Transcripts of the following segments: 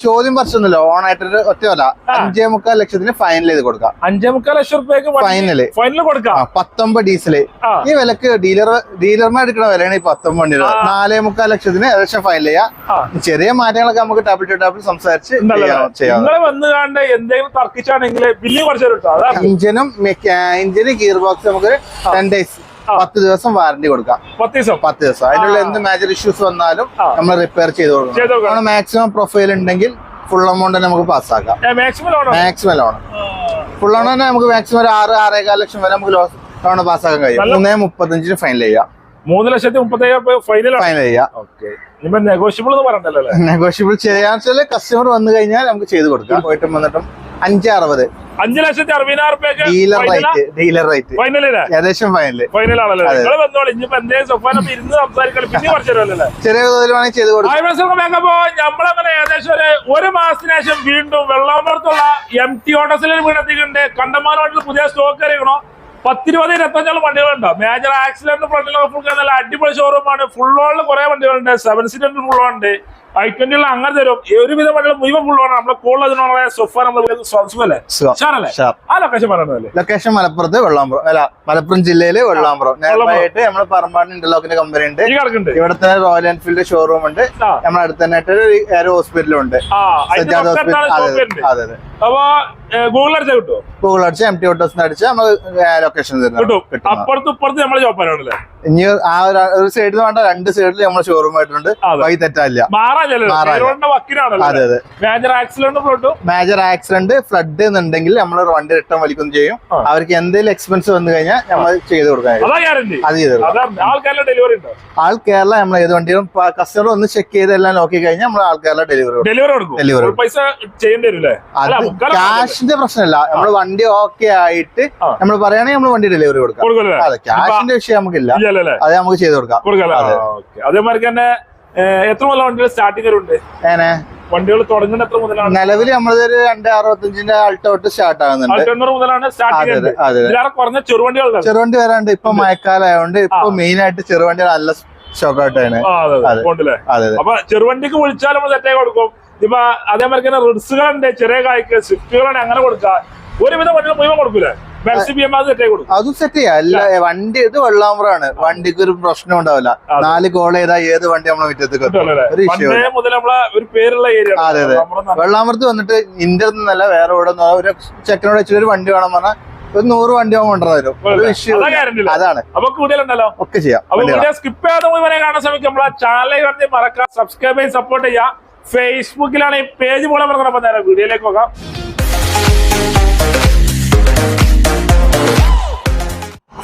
ചോദ്യം പറിച്ചൊന്നുമില്ല. ഓണായിട്ട് ഒറ്റ വില അഞ്ചേ മുക്കാൽ ലക്ഷത്തിന് ഫൈനൽ ചെയ്ത് കൊടുക്കാം. അഞ്ചേ മുക്കാൽ ലക്ഷം റുപ്യക്ക് ഫൈനൽ ഫൈനൽ കൊടുക്കാം. പത്തൊമ്പത് ഡീസൽ ഈ വിലക്ക് ഡീലർ ഡീലർമാർ എടുക്കുന്ന വിലയാണ് ഈ പത്തൊമ്പത് വണ്ടി നാലേ മുക്കാൽ ലക്ഷത്തിന് ഏകദേശം ഫൈനൽ ചെയ്യാം. ചെറിയ മാറ്റങ്ങളൊക്കെ നമുക്ക് ടബിൾ ടു ടബിൾ സംസാരിച്ച് ചെയ്യാം- വന്ന് കണ്ട് എന്തെങ്കിലും തർക്കിച്ചാണെങ്കിൽ ബില്ല് കുറച്ച് ഇഞ്ചിനും ഇഞ്ചിന് ഗിയർ ബോക്സ് നമുക്ക് ടെൻ ഡേയ്സ്. പത്ത് ദിവസം വാറന്റി കൊടുക്കാം. പത്ത് ദിവസം. പത്ത് ദിവസം. അതിനുള്ള എന്ത് മേജർ ഇഷ്യൂസ് വന്നാലും നമ്മൾ റിപ്പയർ ചെയ്ത് കൊടുക്കാം കൊടുക്കണം. നമ്മൾ മാക്സിമം പ്രൊഫൈൽ ഉണ്ടെങ്കിൽ ഫുൾ എമൗണ്ട് നമുക്ക് പാസ്സാക്കാം മാക്സിമം ലോൺ ഫുൾ ലോൺ തന്നെ നമുക്ക് മാക്സിമം ഒരു ആറ് ആറേകാൽ ലക്ഷം വരെ നമുക്ക് ലോൺ പാസ്സാക്കാൻ കഴിയും. മൂന്നേ മുപ്പത്തഞ്ചിന് ഫൈനൽ ചെയ്യാം. മൂന്ന് ലക്ഷത്തി മുപ്പത്തി ഫൈനലാണ് ഫൈനൽ ചെയ്യാം. ഓക്കെ നെഗോഷ്യബിൾ എന്ന് അല്ലേ? നെഗോഷ്യബിൾ വെച്ചാൽ കസ്റ്റമർ വന്നു കഴിഞ്ഞാൽ നമുക്ക് ചെയ്ത് കൊടുക്കാം. പോയിട്ടും വന്നിട്ടും അഞ്ച് അറുപത്. അഞ്ച് ലക്ഷത്തി അറുപതിനായിരം രൂപ ഡീലർ റേറ്റ് ഡീലർ റേറ്റ് ഫൈനലല്ലേ ഏകദേശം ഫൈനൽ ചെറിയ തോതിൽ വേണമെങ്കിൽ ചെയ്ത് കൊടുക്കാം. ആയിരപ്പോ നമ്മളങ്ങനെ ഏകദേശം ഒരു ഒരു മാസത്തിന് ശേഷം വീണ്ടും വെള്ളാമ്പുറത്തുള്ള എം ടി ഓട്ടോസിലും വീണെത്തിക്കുന്നുണ്ട് കണ്ടമാനമായിട്ടുള്ള പുതിയ സ്റ്റോക്ക് അറിയണോ പത്തിരുപത് ഇരുപത്തഞ്ചോളം വണ്ടികളുണ്ട്. മേജർ ആക്സിഡന്റ് ഫ്രണ്ടിലുള്ള ഫുൾ നല്ല അടിപൊളി ഷോറൂമാണ് ഫുൾ ഓണിൽ കുറെ വണ്ടികളുണ്ട്. സെവൻ സീറ്റർ ഫുൾ ഉണ്ട്. ഐ ട്വന്റികൾ അങ്ങനെ തരും. ഒരുവിധമായിട്ടുള്ള മുഴുവൻ ഫുള്ളാണ് നമ്മളെ കൂടുതൽ അതിനുള്ള സൊഫ. ആ ലൊക്കേഷൻ ലൊക്കേഷൻ മലപ്പുറത്ത് വെള്ളാമ്പുറം. അല്ല മലപ്പുറം ജില്ലയിൽ വെള്ളാമ്പുറം. നേരമായിട്ട് നമ്മൾ പറമ്പാട് ഇന്റർലോക്കിന്റെ കമ്പനി ഉണ്ട്. ഇവിടെ തന്നെ റോയൽ എൻഫീൽഡ് ഷോറൂം ഉണ്ട്. നമ്മളെ അടുത്ത് തന്നെ ഒരു എയർ ഹോസ്പിറ്റലും ഉണ്ട്. സജ്ജാദ് ഹോസ്പിറ്റൽ അതെ അപ്പൊ ഗൂഗിൾ അടിച്ചാൽ കിട്ടുമോ ഗൂഗിൾ അടിച്ച് എം ടി ഓട്ടോസിന് അടിച്ച് നമ്മൾ ലൊക്കേഷൻ കിട്ടും. അപ്പുറത്ത് ഇപ്പുറത്ത് നമ്മളെ ഇനി ആ ഒരു- സൈഡിൽ വേണ്ട രണ്ട് സൈഡിൽ നമ്മുടെ ഷോറൂം ആയിട്ടുണ്ട്. വൈ വഴി major accident flood major accident flood എന്നുണ്ടെങ്കിൽ നമ്മൾ വണ്ടി റിട്ടേൺ വലിക്കുന്നു ചെയ്യും. അവർക്ക് എന്തെങ്കിലും എക്സ്പെൻസ് വന്നു കഴിഞ്ഞാൽ നമ്മൾ ചെയ്ത് കൊടുക്കാൻ അത് ചെയ്ത് ആൾ കേരള നമ്മൾ ഏത് വണ്ടിയും കസ്റ്റമർ ഒന്ന് ചെക്ക് ചെയ്ത് എല്ലാം നോക്കി കഴിഞ്ഞാൽ നമ്മൾ ആൾ കേരള ഡെലിവറി ഡെലിവറി പൈസ അത് ക്യാഷിന്റെ പ്രശ്നമല്ല. നമ്മൾ വണ്ടി ഓക്കെ ആയിട്ട് നമ്മൾ പറയുകയാണെങ്കിൽ നമ്മൾ വണ്ടി ഡെലിവറി കൊടുക്കാം. അതെ ക്യാഷിന്റെ വിഷയം നമുക്കില്ല. അതെ നമുക്ക് ചെയ്ത് കൊടുക്കാം. അതേമാതിരി തന്നെ എത്ര മുതൽ വണ്ടികൾ സ്റ്റാർട്ടിംഗ് ഉണ്ട് ഏനെ? വണ്ടികൾ തുടങ്ങുന്ന എത്ര മുതലാണ്? നിലവിൽ നമ്മളൊരു രണ്ട് അറുപത്തഞ്ചിന്റെ അൾട്ടോട്ട് സ്റ്റാർട്ട് ആകുന്നുണ്ട്. മുതലാണ് സ്റ്റാർട്ടിംഗ് കുറഞ്ഞ ചെറുവണ്ടികളുണ്ട്. ചെറുവണ്ടി വരാണ്ട് ഇപ്പൊ മഴക്കാലമായോണ്ട് ഇപ്പൊ മെയിൻ ആയിട്ട് ചെറുവണ്ടി നല്ല അതെ അപ്പൊ ചെറുവണ്ടിക്ക് വിളിച്ചാൽ നമ്മൾ സെറ്റായി കൊടുക്കും. ഇപ്പൊ അതേമാതിരി തന്നെ റിഡ്സുകളുണ്ട് ചെറിയ കായ്ക്ക് സ്വിഫ്റ്റുകളുണ്ട് അങ്ങനെ കൊടുക്കാം ഒരുവിധം വണ്ടികൾ മുഴുവൻ കൊടുക്കൂലേ? അത് സെറ്റ് ചെയ്യാം. അല്ല വണ്ടി ഇത് വെള്ളാമ്പ്രാണ് വണ്ടിക്ക് ഒരു പ്രശ്നം ഉണ്ടാവില്ല. നാല് കോൾ ചെയ്താൽ ഏത് വണ്ടി നമ്മളെ മുറ്റത്തേക്ക് ഏരിയ അതെ, അതെ. വെള്ളാമ്പ്രത്ത് വന്നിട്ട് ഇന്ത്യ നിന്നല്ല വേറെ ഇവിടെ ഒരു ചെക്കനോട് വെച്ചിട്ട് ഒരു വണ്ടി വേണം പറഞ്ഞാൽ ഒരു നൂറ് വണ്ടി ആവുമ്പോൾ കൊണ്ടുവന്നു ഒരു ഇഷ്യൂ. അതാണ്. ഒക്കെ ചെയ്യാം. സ്കിപ്പ് ചെയ്യാതെ മുഴുവനെ കാണാൻ ശ്രമിക്കും നമ്മളെ ചാനൽ കണ്ടി മറക്കാം സബ്സ്ക്രൈബ് ചെയ്ത് സപ്പോർട്ട് ചെയ്യാം ഫേസ്ബുക്കിലാണ് ഈ പേജ് പോലെ നേരെ വീഡിയോയിലേക്ക് പോകാം.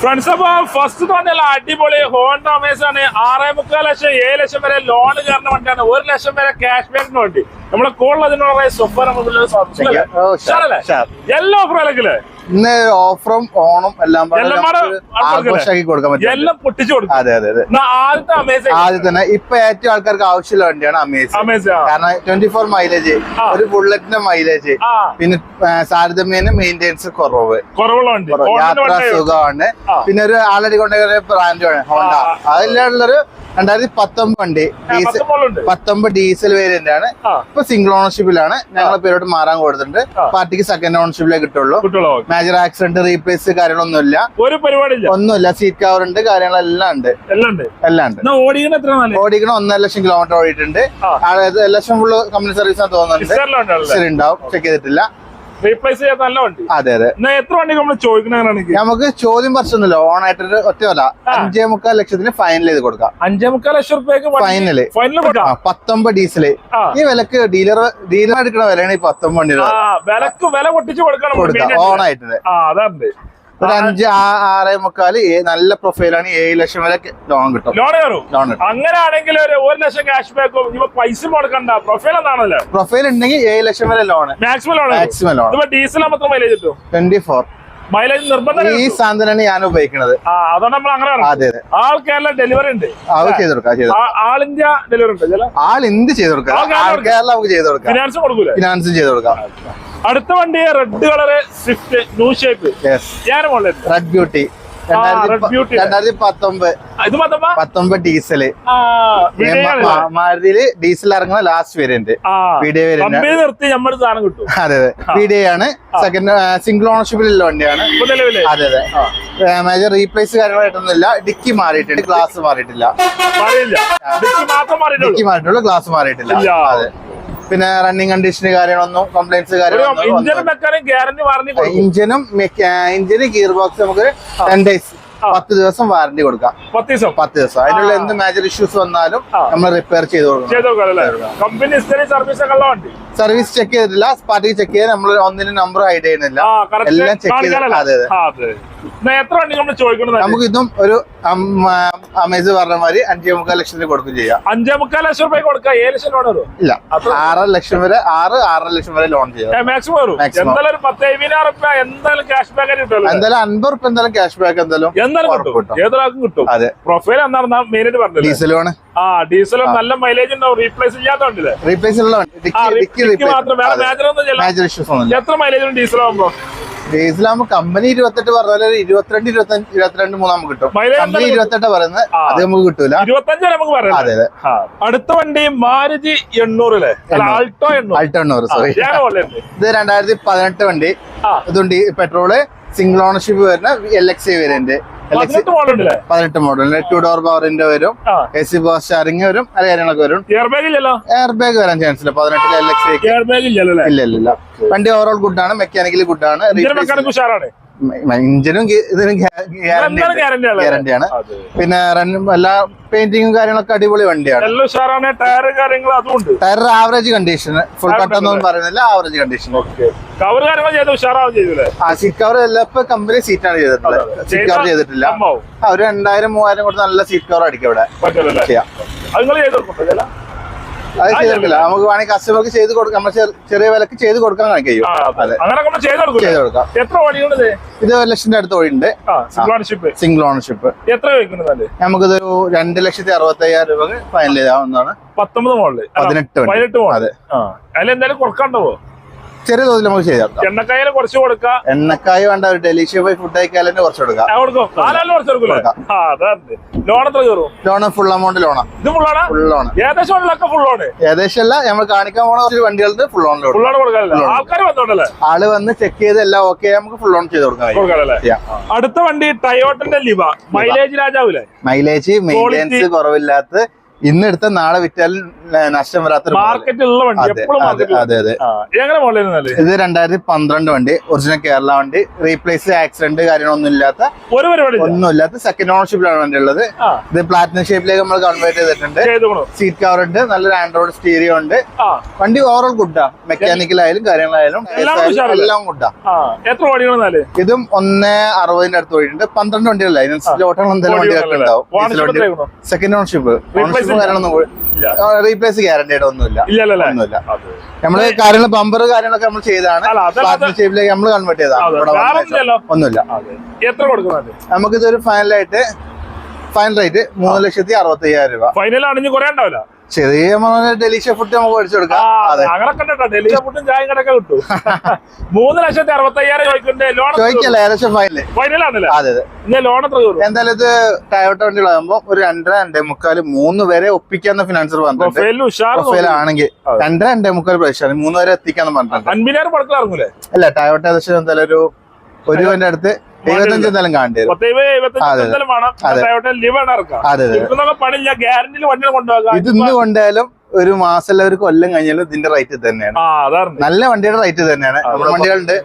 ഫ്രണ്ട്സ് അപ്പൊ ഫസ്റ്റ് പറഞ്ഞാൽ അടിപൊളി ഹോണ്ട അമേസാണ് ആറേ മുക്കാൽ ലക്ഷം ഏഴ് ലക്ഷം വരെ ലോൺ കയറുന്ന വണ്ടിയാണ്. ഒരു ലക്ഷം വരെ ക്യാഷ് ബാക്കിന് വേണ്ടി. നമ്മളെ കൂടുതൽ അതിനുള്ള സൂപ്പർ sure. എല്ലാ ഓഫറുകളൊക്കെ ഇന്ന് ഓഫറും ഓണും എല്ലാം ആഘോഷമാക്കി കൊടുക്കാൻ പറ്റും. അതെ അതെ അതെ. ആദ്യം തന്നെ ഇപ്പൊ ഏറ്റവും ആൾക്കാർക്ക് ആവശ്യമുള്ള വണ്ടിയാണ് അമേസിംഗ് കാരണം ട്വന്റി ഫോർ മൈലേജ് ഒരു ബുള്ളറ്റിന്റെ മൈലേജ് പിന്നെ ആ, മെയിന്റനൻസ് കുറവ്. യാത്ര സുഖമാണ്. പിന്നെ ഒരു ആൾറെഡി കൊണ്ടുവരുന്ന ബ്രാൻഡാണ് ഹോണ്ട അതിലുള്ളൊരു രണ്ടായിരത്തി പത്തൊമ്പത് വണ്ടി ഡീസൽ പത്തൊമ്പത് ഡീസൽ വേരിയന്റ് ആണ് ഇപ്പൊ സിംഗിൾ ഓണർഷിപ്പിലാണ് ഞങ്ങൾ പേരോട്ട് മാറാൻ കൊടുത്തിട്ടുണ്ട്. പാർട്ടിക്ക് സെക്കൻഡ് ഓണർഷിപ്പിലേ കിട്ടുള്ളൂ. മേജർ ആക്സിഡന്റ് റീപ്ലേസ് കാര്യങ്ങളൊന്നുമില്ല. ഒരു പരിപാടിയില്ല. ഒന്നുമില്ല. സീറ്റ് കവർ ഉണ്ട് കാര്യങ്ങളെല്ലാം ഉണ്ട്. എല്ലാം ഉണ്ട്. ഓടിക്കണ ഒന്നര ലക്ഷം കിലോമീറ്റർ ഓടിയിട്ടുണ്ട്. ലക്ഷം ഫുള്ള് കമ്പനി സർവീസ് തോന്നുന്നുണ്ട്. ഉണ്ടാവും. ചെക്ക് ചെയ്തിട്ടില്ല. റീപ്ലേസ് ചെയ്യാൻ നല്ല വണ്ടി. അതെ അതെ. എത്ര വണ്ടി നമ്മൾ ചോദിക്കണെങ്കിൽ നമുക്ക് ചോദ്യം പറിച്ചൊന്നുമില്ല ഓൺ ഒറ്റ വില അഞ്ചേ മുക്കാൽ ലക്ഷത്തിന് ഫൈനൽ ചെയ്ത് കൊടുക്കാം. അഞ്ചേ മുക്കാൽ ലക്ഷം റുപ്യക്ക് ഫൈനൽ ഫൈനൽ കൊടുക്കാം. പത്തൊമ്പത് ഡീസൽ ആ. ഈ വിലക്ക് ഡീലർ ഡീലർ എടുക്കുന്ന വിലയാണ് ഈ പത്തൊമ്പത് വണ്ടിയുടെ വിലക്ക് വില പൊട്ടിച്ച് കൊടുക്കണം. ഓൺ ആയിട്ട്. അതാണ് ഒരു അഞ്ച് ആറേ മുക്കാൽ നല്ല പ്രൊഫൈലാണ് ഏഴ് ലക്ഷം വരെ ലോൺ കിട്ടും. ലോൺ ലോൺ അങ്ങനെയാണെങ്കിൽ ഒരു ഒരു ലക്ഷം ക്യാഷ് ബാക്കും ഇപ്പൊ പൈസ മുടക്കണ്ട പ്രൊഫൈൽ എന്താണല്ലോ? പ്രൊഫൈൽ ഉണ്ടെങ്കിൽ ഏഴ് ലക്ഷം വരെ loan. Maximum loan maximum loan diesel മാത്രം മൈലേജ് കിട്ടും. ട്വന്റി ഫോർ മൈലേജ് നിർബന്ധം ഈ സാധനമാണ് ഞാൻ ഉപയോഗിക്കുന്നത്. അതുകൊണ്ട് നമ്മൾ അങ്ങനെ. അതെ അതെ. ആൾ കേരള ഡെലിവറി ഉണ്ട്. അത് ചെയ്ത് കൊടുക്കാം ആൾ ഇന്ത്യ ഡെലിവറി ഉണ്ട്. ആൾ എന്ത് ചെയ്ത് കൊടുക്കാം? ആൾ കേരള നമുക്ക് ചെയ്ത് കൊടുക്കാം. ഫിനാൻസ് കൊടുക്കൂലേ? ഫിനാൻസും ചെയ്ത് കൊടുക്കാം. അടുത്ത വണ്ടി red colour Swift new shape ഞാൻ റെഡ് ബ്യൂട്ടി രണ്ടായിരത്തി പത്തൊമ്പത്. പത്തൊമ്പത്? ഡീസൽ. മാരുതിയിൽ ഡീസൽ ഇറങ്ങുന്ന ലാസ്റ്റ് വേരിയന്റ് ആ വീഡിയോ വേരിയന്റ് കമ്പനി നിർത്തി നമ്മുടെ അതെ അതെ. വീഡിയോ ആണ്. സെക്കൻഡ് സിംഗിൾ ഓണർഷിപ്പിലുള്ള വണ്ടിയാണ്. അതെ അതെ. മേജർ റീപ്ലേസ് കാര്യങ്ങളായിട്ടൊന്നുമില്ല. ഡിക്കി മാറിയിട്ടുണ്ട്. ഗ്ലാസ് മാറിയിട്ടില്ല. ഡിക്കി മാറിയിട്ടുള്ളൂ. ഗ്ലാസ് മാറിയിട്ടില്ല. അതെ. പിന്നെ റണ്ണിങ് കണ്ടീഷൻ കാര്യങ്ങളൊന്നും കംപ്ലൈൻസ് കാര്യങ്ങളൊന്നും ഇഞ്ചിനും ഇഞ്ചിനും ഇഞ്ചിന് ഗിയർ ബോക്സ് നമുക്ക് ടെൻ ഡേയ്സ് പത്ത് ദിവസം വാറണ്ടി കൊടുക്കാം. പത്ത് ദിവസം? പത്ത് ദിവസം. അതിനുള്ള എന്ത് മേജർ ഇഷ്യൂസ് വന്നാലും നമ്മൾ റിപ്പയർ ചെയ്ത് കൊടുക്കാം കമ്പനി സർവീസ് സർവീസ് ചെക്ക് ചെയ്തിട്ടില്ല. സ്പാർട്ടി ചെക്ക് ചെയ്ത് നമ്മൾ ഒന്നിന് നമ്പർ ഹൈഡ് ചെയ്യുന്നില്ല. എല്ലാം ചെക്ക് ചെയ്ത്. അതെ അതെ. നമുക്ക് ഇതും ഒരു അമേസ് പറഞ്ഞ മാതിരി അഞ്ചേ മുക്കാൽ ലക്ഷത്തിന് കൊടുക്കും ചെയ്യാം. അഞ്ചേ മുക്കാൽ ലക്ഷം രൂപ കൊടുക്കാം? ഏഴ് ലക്ഷം ലോൺ വരും? ഇല്ല. ആറ് ലക്ഷം വരെ ആറ് ആറര ലക്ഷം വരെ ലോൺ ചെയ്യാം. മാക്സിമം വരും. എന്തായാലും ഒരു പത്ത് എഴുപതിനായിരം റുപ്യ എന്തായാലും ക്യാഷ് ബാക്ക് ആയിട്ട് കിട്ടുമല്ലോ. എന്തായാലും അൻപത് റുപ്യ എന്തായാലും ക്യാഷ് ബാക്ക് എന്തായാലും എന്തായാലും ഉറപ്പ് കിട്ടും. കിട്ടും. ഏതൊരാൾക്കും കിട്ടും. അതെ. പ്രൊഫൈൽ പറഞ്ഞത് ഡീസലാണ് ആ ഡീസലും നല്ല മൈലേജ് ഉണ്ടാവും റീപ്ലേസ് ചെയ്യാത്തോണ്ടല്ലേ റീപ്ലേസ് എത്ര മൈലേജും ഡീസലാകുമ്പോ ഡീസലാകുമ്പോൾ കമ്പനി ഇരുപത്തെട്ട് പറഞ്ഞാൽ ഇരുപത്തിരണ്ട് ഇരുപത്തഞ്ച് ഇരുപത്തിരണ്ട് മൂന്ന് നമുക്ക് കിട്ടും. കമ്പനി ഇരുപത്തെട്ട് പറയുന്നത്. അത് നമുക്ക് കിട്ടൂല. ഇരുപത്തഞ്ച് നമുക്ക് പറയാം. അതെ അതെ. അടുത്ത വണ്ടി മാരുതി എണ്ണൂറ് അല്ലേ? Alto sorry. സോറി ഇത് രണ്ടായിരത്തി പതിനെട്ട് വണ്ടി. ഇതുണ്ട് പെട്രോൾ സിംഗിൾ ഓണർഷിപ്പ് വരുന്ന എൽ എക്സ് വേരിയന്റ് പതിനെട്ട് മോഡൽ ടു ഡോർ പവറിന്റെ വരും എ സി ബോസ് സ്റ്റാറിംഗ് വരും അത് കാര്യങ്ങളൊക്കെ വരും. എയർ ബാഗ് ഇല്ലല്ലോ? എയർ ബാഗ് വരാൻ ചാൻസ് ഇല്ല. പതിനെട്ടിൽ എൽ എക്സ് ഇല്ല ഇല്ല ഇല്ല. വണ്ടി ഓവറോൾ ആണ് മെക്കാനിക്കലി ഗുഡാണ് ഇതിന് ഇഞ്ചിനും ഇതിനും എന്തായാലും ഗ്യാരണ്ടി ആണ് ഗ്യാരണ്ടി പിന്നെ റൺ- എല്ലാ പെയിന്റിങ്ങും കാര്യങ്ങളൊക്കെ അടിപൊളി വണ്ടിയാണ്. Tyre tyre average condition full കട്ടൊന്നും പറയുന്നില്ല ആവറേജ് കണ്ടീഷൻ കവർ ആ സീറ്റ് കവർ എല്ലാം ഇപ്പൊ കമ്പനി സീറ്റാണ് ചെയ്തിട്ടുള്ളത്. സീറ്റ് കവർ ചെയ്തിട്ടില്ല. ഒരു രണ്ടായിരം മൂവായിരം കൊടുത്ത് നല്ല സീറ്റ് കവർ അടിക്കും ഇവിടെ. ചെയ്യാം. അത് നമുക്ക് വേണമെങ്കിൽ കസ്റ്റമർക്ക് ചെയ്ത് കൊടുക്കാം. നമ്മൾ ചെറിയ- വിലക്ക് ചെയ്ത് കൊടുക്കാൻ കഴിയും. ചെയ്ത് കൊടുക്കാം. എത്ര വണ്ടികളുണ്ട് ഇത്? ഒരു ലക്ഷത്തിന്റെ അടുത്ത് വഴിയുണ്ട്. സിംഗിൾ ഓണർഷിപ്പ് എത്ര നമുക്കിതൊരു രണ്ട് ലക്ഷത്തി അറുപത്തി അയ്യായിരം രൂപ ഫൈനൽ ചെയ്താവുന്നതാണ്. പത്തൊമ്പത് അല്ല, പതിനെട്ട്. പതിനെട്ട് മോളിൽ അതെ. ആ അതിൽ എന്തായാലും കൊടുക്കാണ്ടാവോ? ചെറിയ തോതിൽ നമുക്ക് ചെയ്യാം എണ്ണക്കായ കുറച്ച് കൊടുക്കാം. എണ്ണക്കായ വേണ്ട ഒരു ഡെലീഷ്യ പോയി ഫുഡ് ആയിക്കാലും കുറച്ച് കൊടുക്കാം. ലോൺ എത്ര കയറും? ലോണ് ഫുൾ എമൗണ്ട് ലോണാണ് ഇത് ഫുള്ളാണ് ലോണ് ഏകദേശം ഏകദേശം അല്ല നമ്മൾ കാണിക്കാൻ പോണ കുറച്ച് വണ്ടികളുണ്ട് ഫുൾ ഓൺ. ആൾക്കാർ വന്നോണ്ടല്ലേ? ആൾ വന്ന് ചെക്ക് ചെയ്ത് എല്ലാം ഓക്കെ നമുക്ക് ഫുൾ ഓൺ ചെയ്ത് കൊടുക്കാം. അടുത്ത വണ്ടി ടയോട്ടന്റെ ലിവ. മൈലേജ് രാജാവില്ലേ? മൈലേജ് മെയിന്റെനൻസ് കുറവില്ലാത്ത ഇന്ന് എടുത്ത നാളെ വിറ്റാൽ നഷ്ടം വരാത്തൊരു എങ്ങനെ ഇത് രണ്ടായിരത്തി പന്ത്രണ്ട് വണ്ടി ഒറിജിനൽ കേരള വണ്ടി. റീപ്ലേസ് ആക്സിഡന്റ് കാര്യങ്ങളൊന്നും ഇല്ലാത്ത. ഒന്നും ഇല്ലാത്ത സെക്കൻഡ് ഓണർഷിപ്പിലാണ് വണ്ടി ഉള്ളത്. ഇത് പ്ലാറ്റിനം ഷേപ്പിലേക്ക് നമ്മൾ കൺവേർട്ട് ചെയ്തിട്ടുണ്ട്. സീറ്റ് കവർ ഉണ്ട് നല്ലൊരു ആൻഡ്രോയിഡ് സ്റ്റീരിയോ ഉണ്ട്. വണ്ടി ഓവറോൾ ഗുഡാ മെക്കാനിക്കലായാലും കാര്യങ്ങളായാലും എല്ലാം ഗുഡാ ഇതും ഒന്ന് അറുപതിന്റെ അടുത്ത് പോയിട്ടുണ്ട്. പന്ത്രണ്ട് വണ്ടികളല്ല? അതിനനുസരിച്ച് ഓട്ടങ്ങൾ എന്തെങ്കിലും വണ്ടികളൊക്കെ ഉണ്ടാവും. സെക്കൻഡ് ഓണർഷിപ്പ് റീപ്ലേസ് ഗ്യാരണ്ടീഡ് ഒന്നുമില്ല. ഒന്നുമില്ല. നമ്മൾ കാര്യങ്ങൾ ബമ്പർ കാര്യങ്ങളൊക്കെ നമ്മൾ ചെയ്താണ്. അല്ല, അതല്ല, പ്ലാറ്റിനം ഷേപ്പിലേക്ക് നമ്മൾ കൺവേർട്ട് ചെയ്താണ്. ഒന്നുമില്ല. എത്ര നമുക്കിതൊരു ഫൈനലായിട്ട് ഫൈനൽ റേറ്റ് മൂന്ന് ലക്ഷത്തി അറുപത്തി അയ്യായിരം രൂപ. ഫൈനൽ ആണെങ്കിൽ കുറേ ഉണ്ടാവില്ല? ചെറിയ ഡെലീഷ്യ ഫുഡ് നമുക്ക് മേടിച്ചു കൊടുക്കാം. അതെ. അങ്ങനെ കണ്ടോ ഡൽഹി ഫുഡും ചായയും കടക്കെ കിട്ടും. മൂന്ന് ലക്ഷത്തി അറുപത്തി അയ്യായിരം ചോദിക്കണ്ടേ ലോൺ ചോദിക്കല്ല ഏകദേശം ഫൈനൽ ഫൈനലാണല്ലേ അതെ അതെ. ഇനി ലോൺ എത്ര കയറും എന്തായാലും ഇത് ടയോട്ട വണ്ടികളാകുമ്പോൾ ഒരു രണ്ടര രണ്ടേ മുക്കാൽ മൂന്ന് വരെ ഒപ്പിക്കാന്ന് ഫിനാൻസർ പറഞ്ഞിട്ടുണ്ട്. ആണെങ്കിൽ. രണ്ടര രണ്ടേ മുക്കാൽ പ്രൈസാണ് മൂന്ന് വരെ എത്തിക്കാന്ന് പറഞ്ഞിട്ടുണ്ട്. അൻപതിനായിരം അല്ല ടയോട്ട ഏകദേശം എന്തായാലും ഒരു ഒരു രൂപന്റെ അടുത്ത് എഴുപത്തഞ്ച് എന്തായാലും കാണേണ്ടി വരും. ഗ്യാരണ്ടിയിൽ വണ്ടികൾ കൊണ്ടുപോകാം. ഇത് ഇന്ന് കൊണ്ടായാലും ഒരു മാസം അല്ല ഒരു കൊല്ലം കഴിഞ്ഞാലും ഇതിന്റെ റേറ്റ് തന്നെയാണ്. നല്ല വണ്ടിയുടെ റേറ്റ് തന്നെയാണ്. നമ്മുടെ വണ്ടികളുണ്ട്.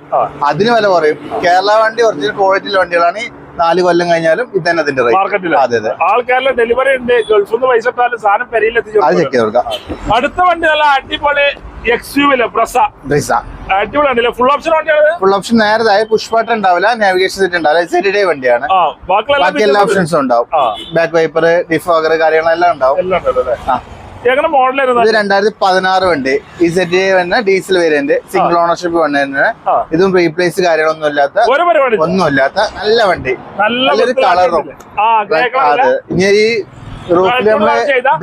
അതിന് വില കുറയും. കേരള വണ്ടി ഒറിജിനൽ ക്വാളിറ്റിയിലെ വണ്ടികളാണ് നാല് കൊല്ലം കഴിഞ്ഞാലും ഇത് തന്നെ അതിന്റെ റേറ്റ് അതെ ഡെലിവറി ഉണ്ട്. ഗൾഫിൽ നിന്ന് പൈസ ഇട്ടാലും സാധനം പെരയിൽ അത് ചെക്ക് ചെയ്ത് കൊടുക്കാം. അടുത്ത വണ്ടി നല്ല അടിപൊളി ഫുൾ ഓപ്ഷൻ ഉണ്ടാവില്ല. നാവിഗേഷൻ സെറ്റ് ഉണ്ടാവില്ല. സെറ്റ് ഡേ വണ്ടിയാണ്. ബാക്കി എല്ലാ ഓപ്ഷൻസും ഉണ്ടാവും. ബാക്ക് വൈപ്പർ ഡിഫോഗർ കാര്യങ്ങളെല്ലാം ഉണ്ടാവും. എങ്ങനെ മോഡലായിരുന്നു ഇത് രണ്ടായിരത്തി പതിനാറ് വണ്ടി ഈ set diesel variant single ownership വണ്ടിയാണ് ഇതും റീപ്ലേസ് കാര്യങ്ങളൊന്നും ഇല്ലാത്ത ഒരു പരിപാടി ഒന്നും ഇല്ലാത്ത നല്ല വണ്ടി. നല്ല നല്ലൊരു കളറും ഇനി റൂഫിൽ നമ്മൾ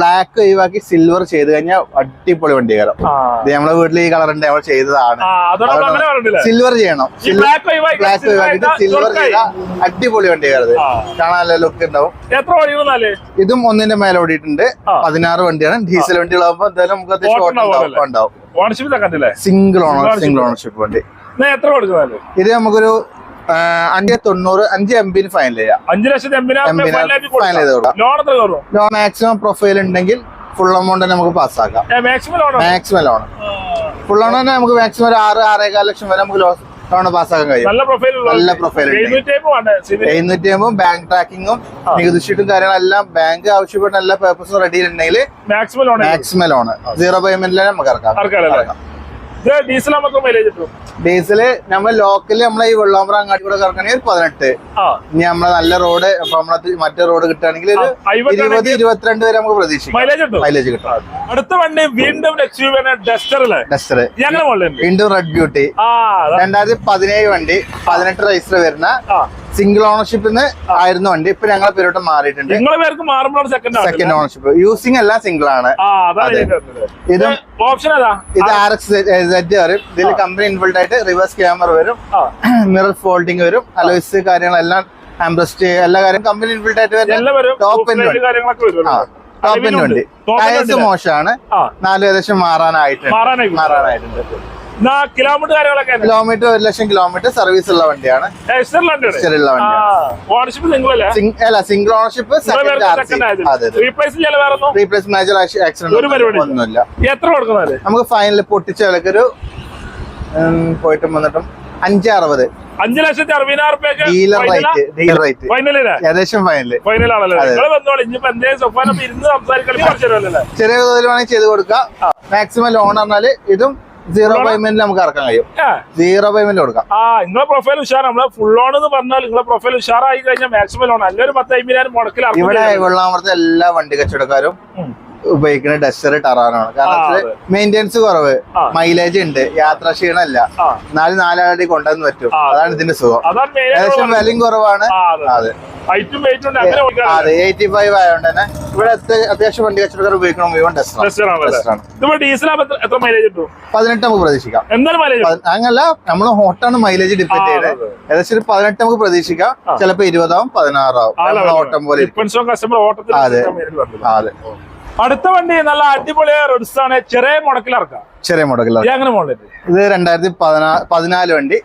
ബ്ലാക്ക് ഒഴിവാക്കി സിൽവർ ചെയ്ത് കഴിഞ്ഞാൽ അടിപൊളി വണ്ടി കയറും ഇത് നമ്മളെ വീട്ടിൽ ഈ കളർ ഉണ്ട് നമ്മൾ ചെയ്തതാണ്. സിൽവർ ചെയ്യണം. ബ്ലാക്ക് ഒഴിവാക്കി ഒഴിവാക്കിട്ട് സിൽവർ ചെയ്ത അടിപൊളി വണ്ടി കയറുന്നത് കാണാൻ നല്ല ലുക്ക് ഉണ്ടാവും. ഇതും ഒന്നിന്റെ മേലെ ഓടിയിട്ടുണ്ട്. പതിനാറ് വണ്ടിയാണ്. ഡീസൽ വണ്ടികളാകുമ്പോൾ എന്തായാലും നമുക്ക് അത്യാവശ്യം ഉണ്ടാവും. സിംഗിൾ ഓണർ സിംഗിൾ ഓണർഷിപ്പ് വണ്ടി. ഇത് നമുക്കൊരു അഞ്ച് തൊണ്ണൂറ് അഞ്ച് എം ബിന് ഫൈനൽ ചെയ്യാം. അഞ്ചു ലക്ഷത്തി എൺപതിനായിരം എൺപതിനായിരം ഫൈനലായിട്ട് ഫൈനൽ ചെയ്ത് കൊടുക്കാം. ലോൺ മാക്സിമം പ്രൊഫൈൽ ഉണ്ടെങ്കിൽ ഫുൾ എമൗണ്ട് നമുക്ക് പാസ്സാക്കാം മാക്സിമം ലോൺ ഫുൾ ലോൺ തന്നെ നമുക്ക് മാക്സിമം ഒരു ആറ് ആറേകാൽ ലക്ഷം വരെ നമുക്ക് ലോൺ പാസ്സാക്കാൻ കഴിയും. നല്ല പ്രൊഫൈൽ നല്ല പ്രൊഫൈൽ. എഴുന്നൂറ്റി അമ്പത് ബാങ്ക് ട്രാക്കിങ്ങും. നികുതി ഷീറ്റും കാര്യങ്ങളെല്ലാം ബാങ്ക് ആവശ്യപ്പെടുന്ന എല്ലാ പേപ്പേഴ്സും റെഡിയിലുണ്ടെങ്കിൽ ഉണ്ടെങ്കിൽ maximum loan maximum loan zero പേയ്മെന്റിൽ നമുക്ക് ഇറക്കാം. ഇറക്കാം. ഇത് ഡീസൽ നമുക്ക് മൈലേജ് കിട്ടും. ഡീസൽ നമ്മൾ ലോക്കൽ നമ്മളെ ഈ വെള്ളാമ്പ്ര അങ്ങാടി കൂടെ ഇറക്കണമെങ്കിൽ പതിനെട്ട്. ആ. ഇനി നമ്മളെ നല്ല റോഡ് നമ്മളെ മറ്റേ റോഡ് കിട്ടുകയാണെങ്കിൽ ഒരു ഇരുപത് ഇരുപത്തിരണ്ട് വരെ നമുക്ക് പ്രതീക്ഷിക്കാം. മൈലേജ് കിട്ടും. മൈലേജ് കിട്ടും. അടുത്ത വണ്ടി വീണ്ടും ഡസ്റ്റർ ഡസ്റ്റർ വീണ്ടും റെഡ് ബ്യൂട്ടി. രണ്ടായിരത്തി പതിനേഴ് വണ്ടി പതിനെട്ട് റൈസിൽ വരുന്ന സിംഗിൾ ഓണർഷിപ്പിന്ന് ആയിരുന്നു വണ്ടി. ഇപ്പൊ ഞങ്ങളെ പേരോട്ട് മാറിയിട്ടുണ്ട്. നിങ്ങളെ പേർക്ക് മാറുമ്പോഴാണ് സെക്കൻഡ് സെക്കൻഡ് ഓണർഷിപ്പ് യൂസിങ് എല്ലാം സിംഗിൾ ആണ്. ഇത്. ഓപ്ഷൻ ഇത് ആർ എക്സ് സെറ്റ് വരും. ഇതിൽ കമ്പനി ഇൻവോൾഡ് ആയിട്ട് റിവേഴ്സ് ക്യാമറ വരും. മിറർ ഫോൾഡിങ് വരും. അലോയ്സ് കാര്യങ്ങളെല്ലാം ആംബ്രസ്റ്റ് എല്ലാ കാര്യം കമ്പനി ഇൻവോൾഡ് ആയിട്ട് വരുന്ന വരും. ടോപ്പ് ടോപ്പിന്റെ വണ്ടി. ടയർസ് മോശമാണ്. നാല് ഏകദേശം മാറാനായിട്ടുണ്ട്. മാറാനായിട്ടുണ്ട്. കിലോമീറ്റർ കാര്യങ്ങളൊക്കെ? കിലോമീറ്റർ ഒരു ലക്ഷം കിലോമീറ്റർ സർവീസ് ഉള്ള വണ്ടിയാണ്. ഓണർഷിപ്പ് അല്ല? Single ownership replace major accident ഒന്നുമില്ല. എത്ര കൊടുക്കുന്നത് നമുക്ക് ഫൈനൽ പൊട്ടിച്ച വിലക്കൊരു ഒരു പോയിട്ടും വന്നിട്ടും അഞ്ച് അറുപത്. അഞ്ചു ലക്ഷത്തി അറുപതിനായിരം ഡീലർ റേറ്റ് ഡീലർ റേറ്റ് ഫൈനലില്ലേ ഏകദേശം ഫൈനൽ തരുമല്ലേ ചെറിയ തോതിൽ വേണമെങ്കിൽ ചെയ്ത് കൊടുക്കാം. മാക്സിമം ലോൺ പറഞ്ഞാൽ ഇതും സീറോ പേയ്മെന്റ് നമുക്ക് ഇറക്കാൻ കഴിയും. സീറോ പേയ്മെന്റ് കൊടുക്കാം. ആ നിങ്ങളെ പ്രൊഫൈൽ ഉഷാർ നമ്മളെ ഫുൾ ഓൺ എന്ന് പറഞ്ഞാൽ നിങ്ങളെ പ്രൊഫൈൽ ഉഷാറായി കഴിഞ്ഞാൽ മാക്സിമം ലോൺ അല്ല ഒരു പത്ത് അമ്പതിനായിരം മുടക്കിൽ ഇവിടെ വെള്ളാമറത്തെ എല്ലാ വണ്ടി കച്ചവടക്കാരും. ഉപയോഗിക്കുന്ന ഡസ്റ്റർ ടറാനാണ്. കാരണം മെയിന്റെനൻസ് കുറവ്. മൈലേജ് ഉണ്ട്. യാത്രാ ക്ഷീണമല്ല. നാല് നാലാടി കൊണ്ടുവന്ന് പറ്റും. അതാണ് ഇതിന്റെ സുഖം. ഏകദേശം വിലയും കുറവാണ്. അതെ. അതെ. എയ്റ്റി ഫൈവ് ആയതുകൊണ്ട് തന്നെ ഇവിടെ അത്യ- അത്യാവശ്യം വണ്ടി കച്ചവടക്കാർ ഉപയോഗിക്കണം മുഴുവൻ പതിനെട്ട് നമുക്ക് പ്രതീക്ഷിക്കാം. അങ്ങനല്ല നമ്മൾ ഹോട്ടാണ് മൈലേജ് ഡിപ്പെൻഡ് ചെയ്ത്. ഏകദേശം ഒരു പതിനെട്ട് നമുക്ക് പ്രതീക്ഷിക്കാം. ചിലപ്പോ ഇരുപതാവും പതിനാറാവും. ഓട്ടം പോലെ അതെ. അതെ. അടുത്ത വണ്ടി നല്ല അടിപൊളിയായ റെഡ്സ് ആണ്. ചെറിയ മുടക്കിൽ ഇറക്കാം. ചെറിയ മോഡൽ ഇത് അങ്ങനെ മോഡൽ ഇത്? രണ്ടായിരത്തി പതിനാ പതിനാല് വണ്ടി.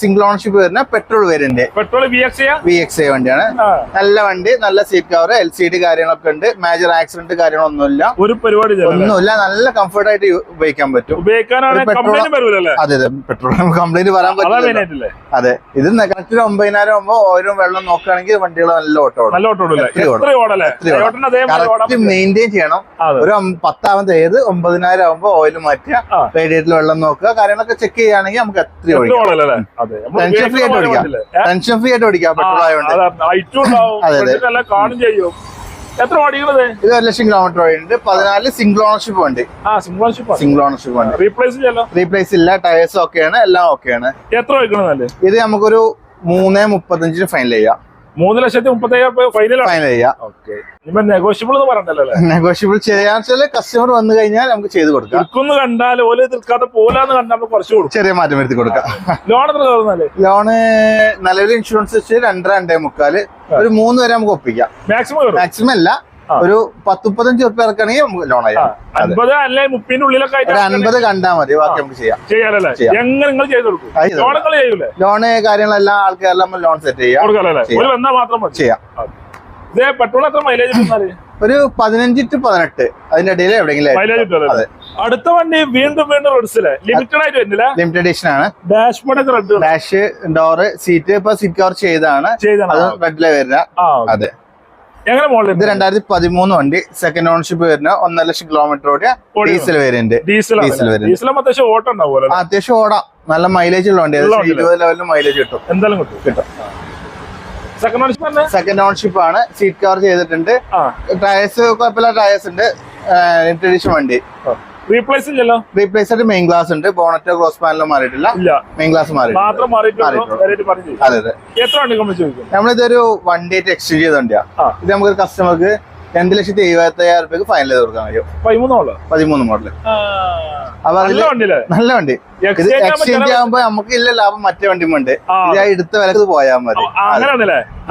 സിംഗിൾ ഓണർഷിപ്പ് വരുന്ന petrol variant petrol V X I വണ്ടിയാണ്. നല്ല വണ്ടി നല്ല seat cover L C D കാര്യങ്ങളൊക്കെ ഉണ്ട്. മേജർ ആക്സിഡന്റ് കാര്യങ്ങളൊന്നുമില്ല. ഒരു പരിപാടി ഒന്നുമില്ല. നല്ല കംഫർട്ട് ആയിട്ട് ഉപയോഗിക്കാൻ പറ്റും. അതെ അതെ. പെട്രോൾ കംപ്ലൈന്റ് വരാൻ പറ്റില്ല അതെ. ഇത് കറക്റ്റ് ഒമ്പതിനായിരം ആകുമ്പോൾ ഓരോ വെള്ളം നോക്കുകയാണെങ്കിൽ വണ്ടികൾ നല്ല ഓട്ടോ നല്ല ഓട്ടോ കറക്റ്റ് മെയിന്റെയിൻ ചെയ്യണം. ഒരു പത്താമത് ഏത് ഒമ്പതിനായിരം ആകുമ്പോൾ ഓയിൽ മാറ്റുക ആ. വെള്ളം നോക്കുക. കാര്യങ്ങളൊക്കെ ചെക്ക് ചെയ്യുകയാണെങ്കിൽ നമുക്ക് എത്ര ടെൻഷൻ ഫ്രീ ആയിട്ട് ഓടിക്കാം? ടെൻഷൻ ഫ്രീ ആയിട്ട് ഓടിക്കാം ചെയ്യും. എത്ര ഓടിക്കുന്നത് ഇത് ഒരു ലക്ഷം കിലോമീറ്റർ ഉണ്ട് പതിനാല് സിംഗിൾ ഓണർഷിപ്പ് ഉണ്ട് സിംഗിൾ ഓണർഷിപ്പ് ഉണ്ട് റീപ്ലേസ് ഇല്ല. ടയേഴ്സ് ഒക്കെയാണ് എല്ലാം ഓക്കെയാണ് എത്ര ഇത് നമുക്കൊരു മൂന്ന് മുപ്പത്തഞ്ചിന് ഫൈനൽ ചെയ്യാം. മൂന്ന് ലക്ഷത്തി മുപ്പത്തയ്യായിരം ഫൈനലാണ് ഫൈനൽ ചെയ്യാം. ഓക്കെ നെഗോഷ്യബിൾ എന്ന് പറഞ്ഞല്ലോ നെഗോഷ്യബിൾ ചെയ്യാൻ വെച്ചാൽ കസ്റ്റമർ വന്നു കഴിഞ്ഞാൽ നമുക്ക് ചെയ്ത് കൊടുക്കാം. എടുക്കുന്ന് കണ്ടാൽ ഓല നിൽക്കാതെ പോലാന്ന് കണ്ടാൽ നമ്മൾ കുറച്ച് കൊടുക്കും. ചെറിയ മാറ്റം വരുത്തി കൊടുക്കാം. ലോൺ എത്ര കയറുന്നല്ലേ ലോണ് നിലവിൽ ഇൻഷുറൻസ് വെച്ച് രണ്ടര രണ്ടേ മുക്കാൽ. ഒരു മൂന്ന് വരെ നമുക്ക് ഒപ്പിക്കാം. മാക്സിമം മാക്സിമം അല്ല. ഒരു പത്ത് മുപ്പത്തഞ്ച് ഇറക്കണമെങ്കിൽ നമുക്ക് ലോൺ അൻപത് അല്ലെ ഒരു അൻപത് കണ്ടാൽ മതി ബാക്കി നമുക്ക് ചെയ്യാം. ലോണ് കാര്യങ്ങളെല്ലാം ആൾക്കാരെല്ലാം ലോൺ സെറ്റ് ചെയ്യാം. ചെയ്യാം. ഒരു പെട്രോൾ എത്ര മൈലേജ് പതിനഞ്ച് ടു പതിനെട്ട്. അതിന്റെ ഇടയിൽ എവിടെയെങ്കിലും അടുത്ത വണ്ടി വീണ്ടും വീണ്ടും റെഡ്സിലെ ലിമിറ്റഡ് ആയിട്ട് വരുന്നില്ല ലിമിറ്റഡ് എഡിഷൻ ആണ്. Dashboard red dash door seat ഇപ്പൊ സീറ്റ് കവർ ചെയ്താണ് ചെയ്താണ് അത് റെഡിലെ വരുന്ന അതെ. എങ്ങനെ മോഡൽ ഇത് രണ്ടായിരത്തി പതിമൂന്ന് വണ്ടി. സെക്കൻഡ് ഓണർഷിപ്പ് വരുന്ന ഒന്നര ലക്ഷം കിലോമീറ്റർ ഓടിയ diesel variant diesel diesel. Diesel അത്യാവശ്യം ഓട്ടം ഉണ്ടാവുമല്ലോ അത്യാവശ്യം ഓടാം. നല്ല മൈലേജ് ഉള്ള വണ്ടി? ഇരുപത് ലെവലിൽ മൈലേജ് കിട്ടും. എന്തായാലും കിട്ടും. കിട്ടും. സെക്കൻഡ് ഓൺഷിപ്പ് ആണ്. സീറ്റ് കവർ ചെയ്തിട്ടുണ്ട്. ടയർസ് ടയേഴ്സ് കുഴപ്പമില്ല. ടയേഴ്സ് ഉണ്ട്. ട്രഡീഷണൽ വണ്ടി. റീപ്ലേസ് ഇല്ലല്ലോ? റീപ്ലേസ് ആയിട്ട് മെയിൻ ഗ്ലാസ് ഉണ്ട്. ബോണറ്റോ ക്രോസ് പാനലോ മാറിയിട്ടില്ല. മെയിൻ ഗ്ലാസ് മാത്രം. അതെ അതെ. എത്ര നമ്മൾ ഇതൊരു നമ്മളിതൊരു ഡേറ്റ് എക്സ്ചേഞ്ച് ചെയ്ത വണ്ടിയാ ഇത് നമുക്ക് കസ്റ്റമർക്ക് രണ്ട് ലക്ഷത്തി എഴുപത്തി അയ്യായിരം രൂപയ്ക്ക് ഫൈനൽ ചെയ്ത് കൊടുക്കാൻ കഴിയും. മോഡൽ പതിമൂന്ന് മോഡൽ അപ്പൊ നല്ല വണ്ടി. ഇത് എക്സ്ചേഞ്ച് ആകുമ്പോ നമുക്ക് ഇല്ല ലാഭം മറ്റേ വണ്ടിയുമുണ്ട്. ഇത് എടുത്ത വിലക്ക് പോയാൽ മതി.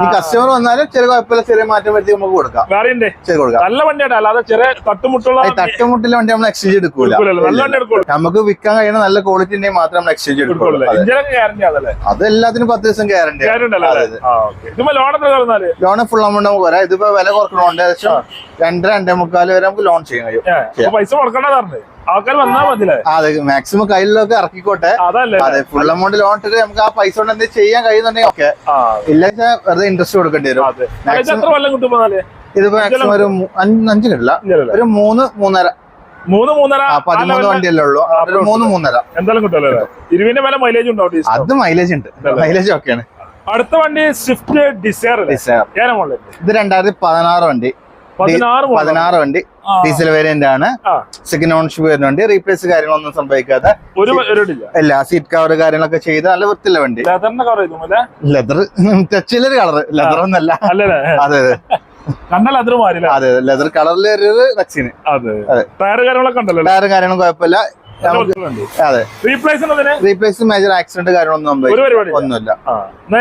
ഈ കസ്റ്റമർ വന്നാലും ചെറിയ കുഴപ്പമില്ല. ചെറിയ മാറ്റം വരുത്തി നമുക്ക് കൊടുക്കാം. ചെറിയ കൊടുക്കാം. നല്ല വണ്ടിയാട്ടോ. അല്ലാതെ ചെറിയ തട്ടുമുട്ടുള്ള തട്ടുമുട്ടിലെ വണ്ടി നമ്മൾ എക്സ്ചേഞ്ച് എടുക്കൂല. നമുക്ക് വിൽക്കാൻ കഴിയുന്ന നല്ല ക്വാളിറ്റി ഉണ്ടെങ്കിൽ മാത്രം നമ്മൾ എക്സ്ചേഞ്ച് എടുക്കുള്ളൂ. അതെ. എല്ലാത്തിനും പത്ത് ദിവസം ഗ്യാരണ്ടി ലോൺ ഫുൾ എമൗണ്ട് നമുക്ക് വരാം. ഇതിപ്പോ വില കുറക്കണോണ്ട് ഏകദേശം രണ്ട് രണ്ടേ മുക്കാൽ വരെ നമുക്ക് ലോൺ ചെയ്യാൻ കഴിയും. പൈസ കൊടുക്കണ്ട ആൾക്കാർ അതെ മാക്സിമം കയ്യിലൊക്കെ ഇറക്കിക്കോട്ടെ. അതെ ഫുൾ എമൗണ്ട് ലോൺ ഇട്ടിട്ട് നമുക്ക് ആ പൈസ കൊണ്ട് എന്തെങ്കിലും ചെയ്യാൻ കഴിയുന്നുണ്ടെങ്കിൽ ഓക്കെ ഇല്ലെന്നാ വെറുതെ ഇൻട്രസ്റ്റ് കൊടുക്കേണ്ടി വരും. ഇതിപ്പോ മാക്സിമം ഒരു അഞ്ച് കിട്ടില്ല ഒരു മൂന്ന് മൂന്നര. മൂന്ന് മൂന്നര പതിമൂന്ന് വണ്ടിയല്ലേ ഉള്ളൂ. മൂന്ന് മൂന്നര. എന്തായാലും കിട്ടുമല്ലോ ഇരുവിന്റെ മൈലേജ് ഡീസൽ. അത് മൈലേജ് ഉണ്ട്. മൈലേജ് ഒക്കെയാണ് അടുത്ത വണ്ടി സ്വിഫ്റ്റ് ഡിസയർ ഡിസയർ ഇത് രണ്ടായിരത്തി പതിനാറ് വണ്ടി. പതിനാറ് വണ്ടി. ഡീസൽ വേരിയന്റ് ആണ്. സെക്കൻഡ് ഓൺഷിപ്പ് വരുന്ന വണ്ടി റീപ്ലേസ് കാര്യങ്ങളൊന്നും സംഭവിക്കാതെ. ഇല്ല സീറ്റ് കവർ കാര്യങ്ങളൊക്കെ ചെയ്ത് നല്ല വൃത്തിയുള്ള വണ്ടി. ലെതർ ടച്ചിലൊരു കളർ ലെതർ ഒന്നല്ല. അതെ അതെ. ലെതർ കളറിൽ ഒരു റക്സിന്. ടയർ കാര്യങ്ങളൊക്കെ ഉണ്ടല്ലോ ടയർ കാര്യങ്ങളും കുഴപ്പമില്ല. അതെ. റീപ്ലേസ് മേജർ ആക്സിഡന്റ് സംഭവിക്കില്ല. ഒന്നുമില്ല.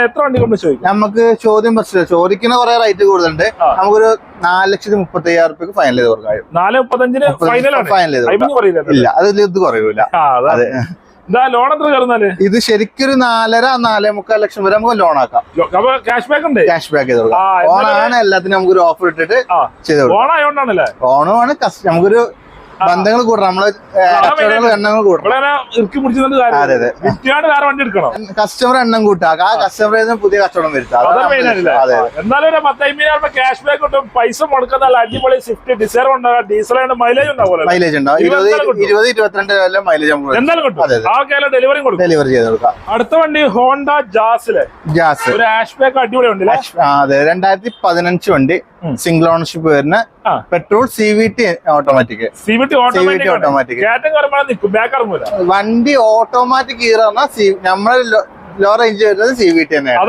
എത്ര നമുക്ക് ചോദ്യം പ്രശ്നം ചോദിക്കുന്ന കുറെ റേറ്റ് കൂടുതലുണ്ട്. നമുക്കൊരു നാല് ലക്ഷത്തി മുപ്പത്തി അയ്യായിരം റുപ്യക്ക് ഫൈനൽ ചെയ്ത് കൊടുക്കാം. ഫൈനൽ ചെയ്ത് ഇല്ല അതിൽ ഇത് കുറയൂല. അതെ. ലോൺ എത്ര കയറുന്നാൽ? ഇത് ശരിക്കൊരു നാലര നാലേ മുക്കാൽ ലക്ഷം വരെ നമുക്ക് ലോൺ ആക്കാം. ക്യാഷ് ബാക്ക് ഉണ്ട്? ക്യാഷ് ബാക്ക് ചെയ്ത് കൊടുക്കാം. ആ, എന്നാലും- ഓണാണ് എല്ലാത്തിനും നമുക്കൊരു ഓഫർ ഇട്ടിട്ട് ആ ചെയ്ത് കൊടുക്കാം. ഓണമാണ് നമുക്കൊരു ബന്ധങ്ങൾ കൂടണം. നമ്മൾ കച്ചവടങ്ങൾ എണ്ണങ്ങൾ കൂടണം. കസ്റ്റമർ എണ്ണം കൂട്ടുക ആ കസ്റ്റമറിൽ പുതിയ കച്ചവടം വരുത്താം പൈസ മുടക്കുന്ന അടിപൊളി സ്വിഫ്റ്റ് ഡിസൈർ ഉണ്ടാകാം ഡീസൽ മൈലേജ് ഉണ്ടാവും മൈലേജ് ഉണ്ടാവും. ഇരുപത് ഇരുപത്തിരണ്ട് മൈലേജ് എന്തായാലും ഡെലിവറി കൊടുക്കും. ഡെലിവറി ചെയ്ത് കൊടുക്കാം. അടുത്ത വണ്ടി ഹോണ്ട ജാസിലെ ജാസ് ഒരു ആഷ് ബാക്ക് അടിപൊളി ഉണ്ട് അതെ. രണ്ടായിരത്തി പതിനഞ്ച് വണ്ടി. സിംഗിൾ ഓണർഷിപ്പ് വരുന്ന petrol C V T automatic C V T automatic വണ്ടി ഓട്ടോമാറ്റിക് സി നമ്മൾ ലോ റേഞ്ച് വരുന്നത് സി വി ടി തന്നെയാണ്.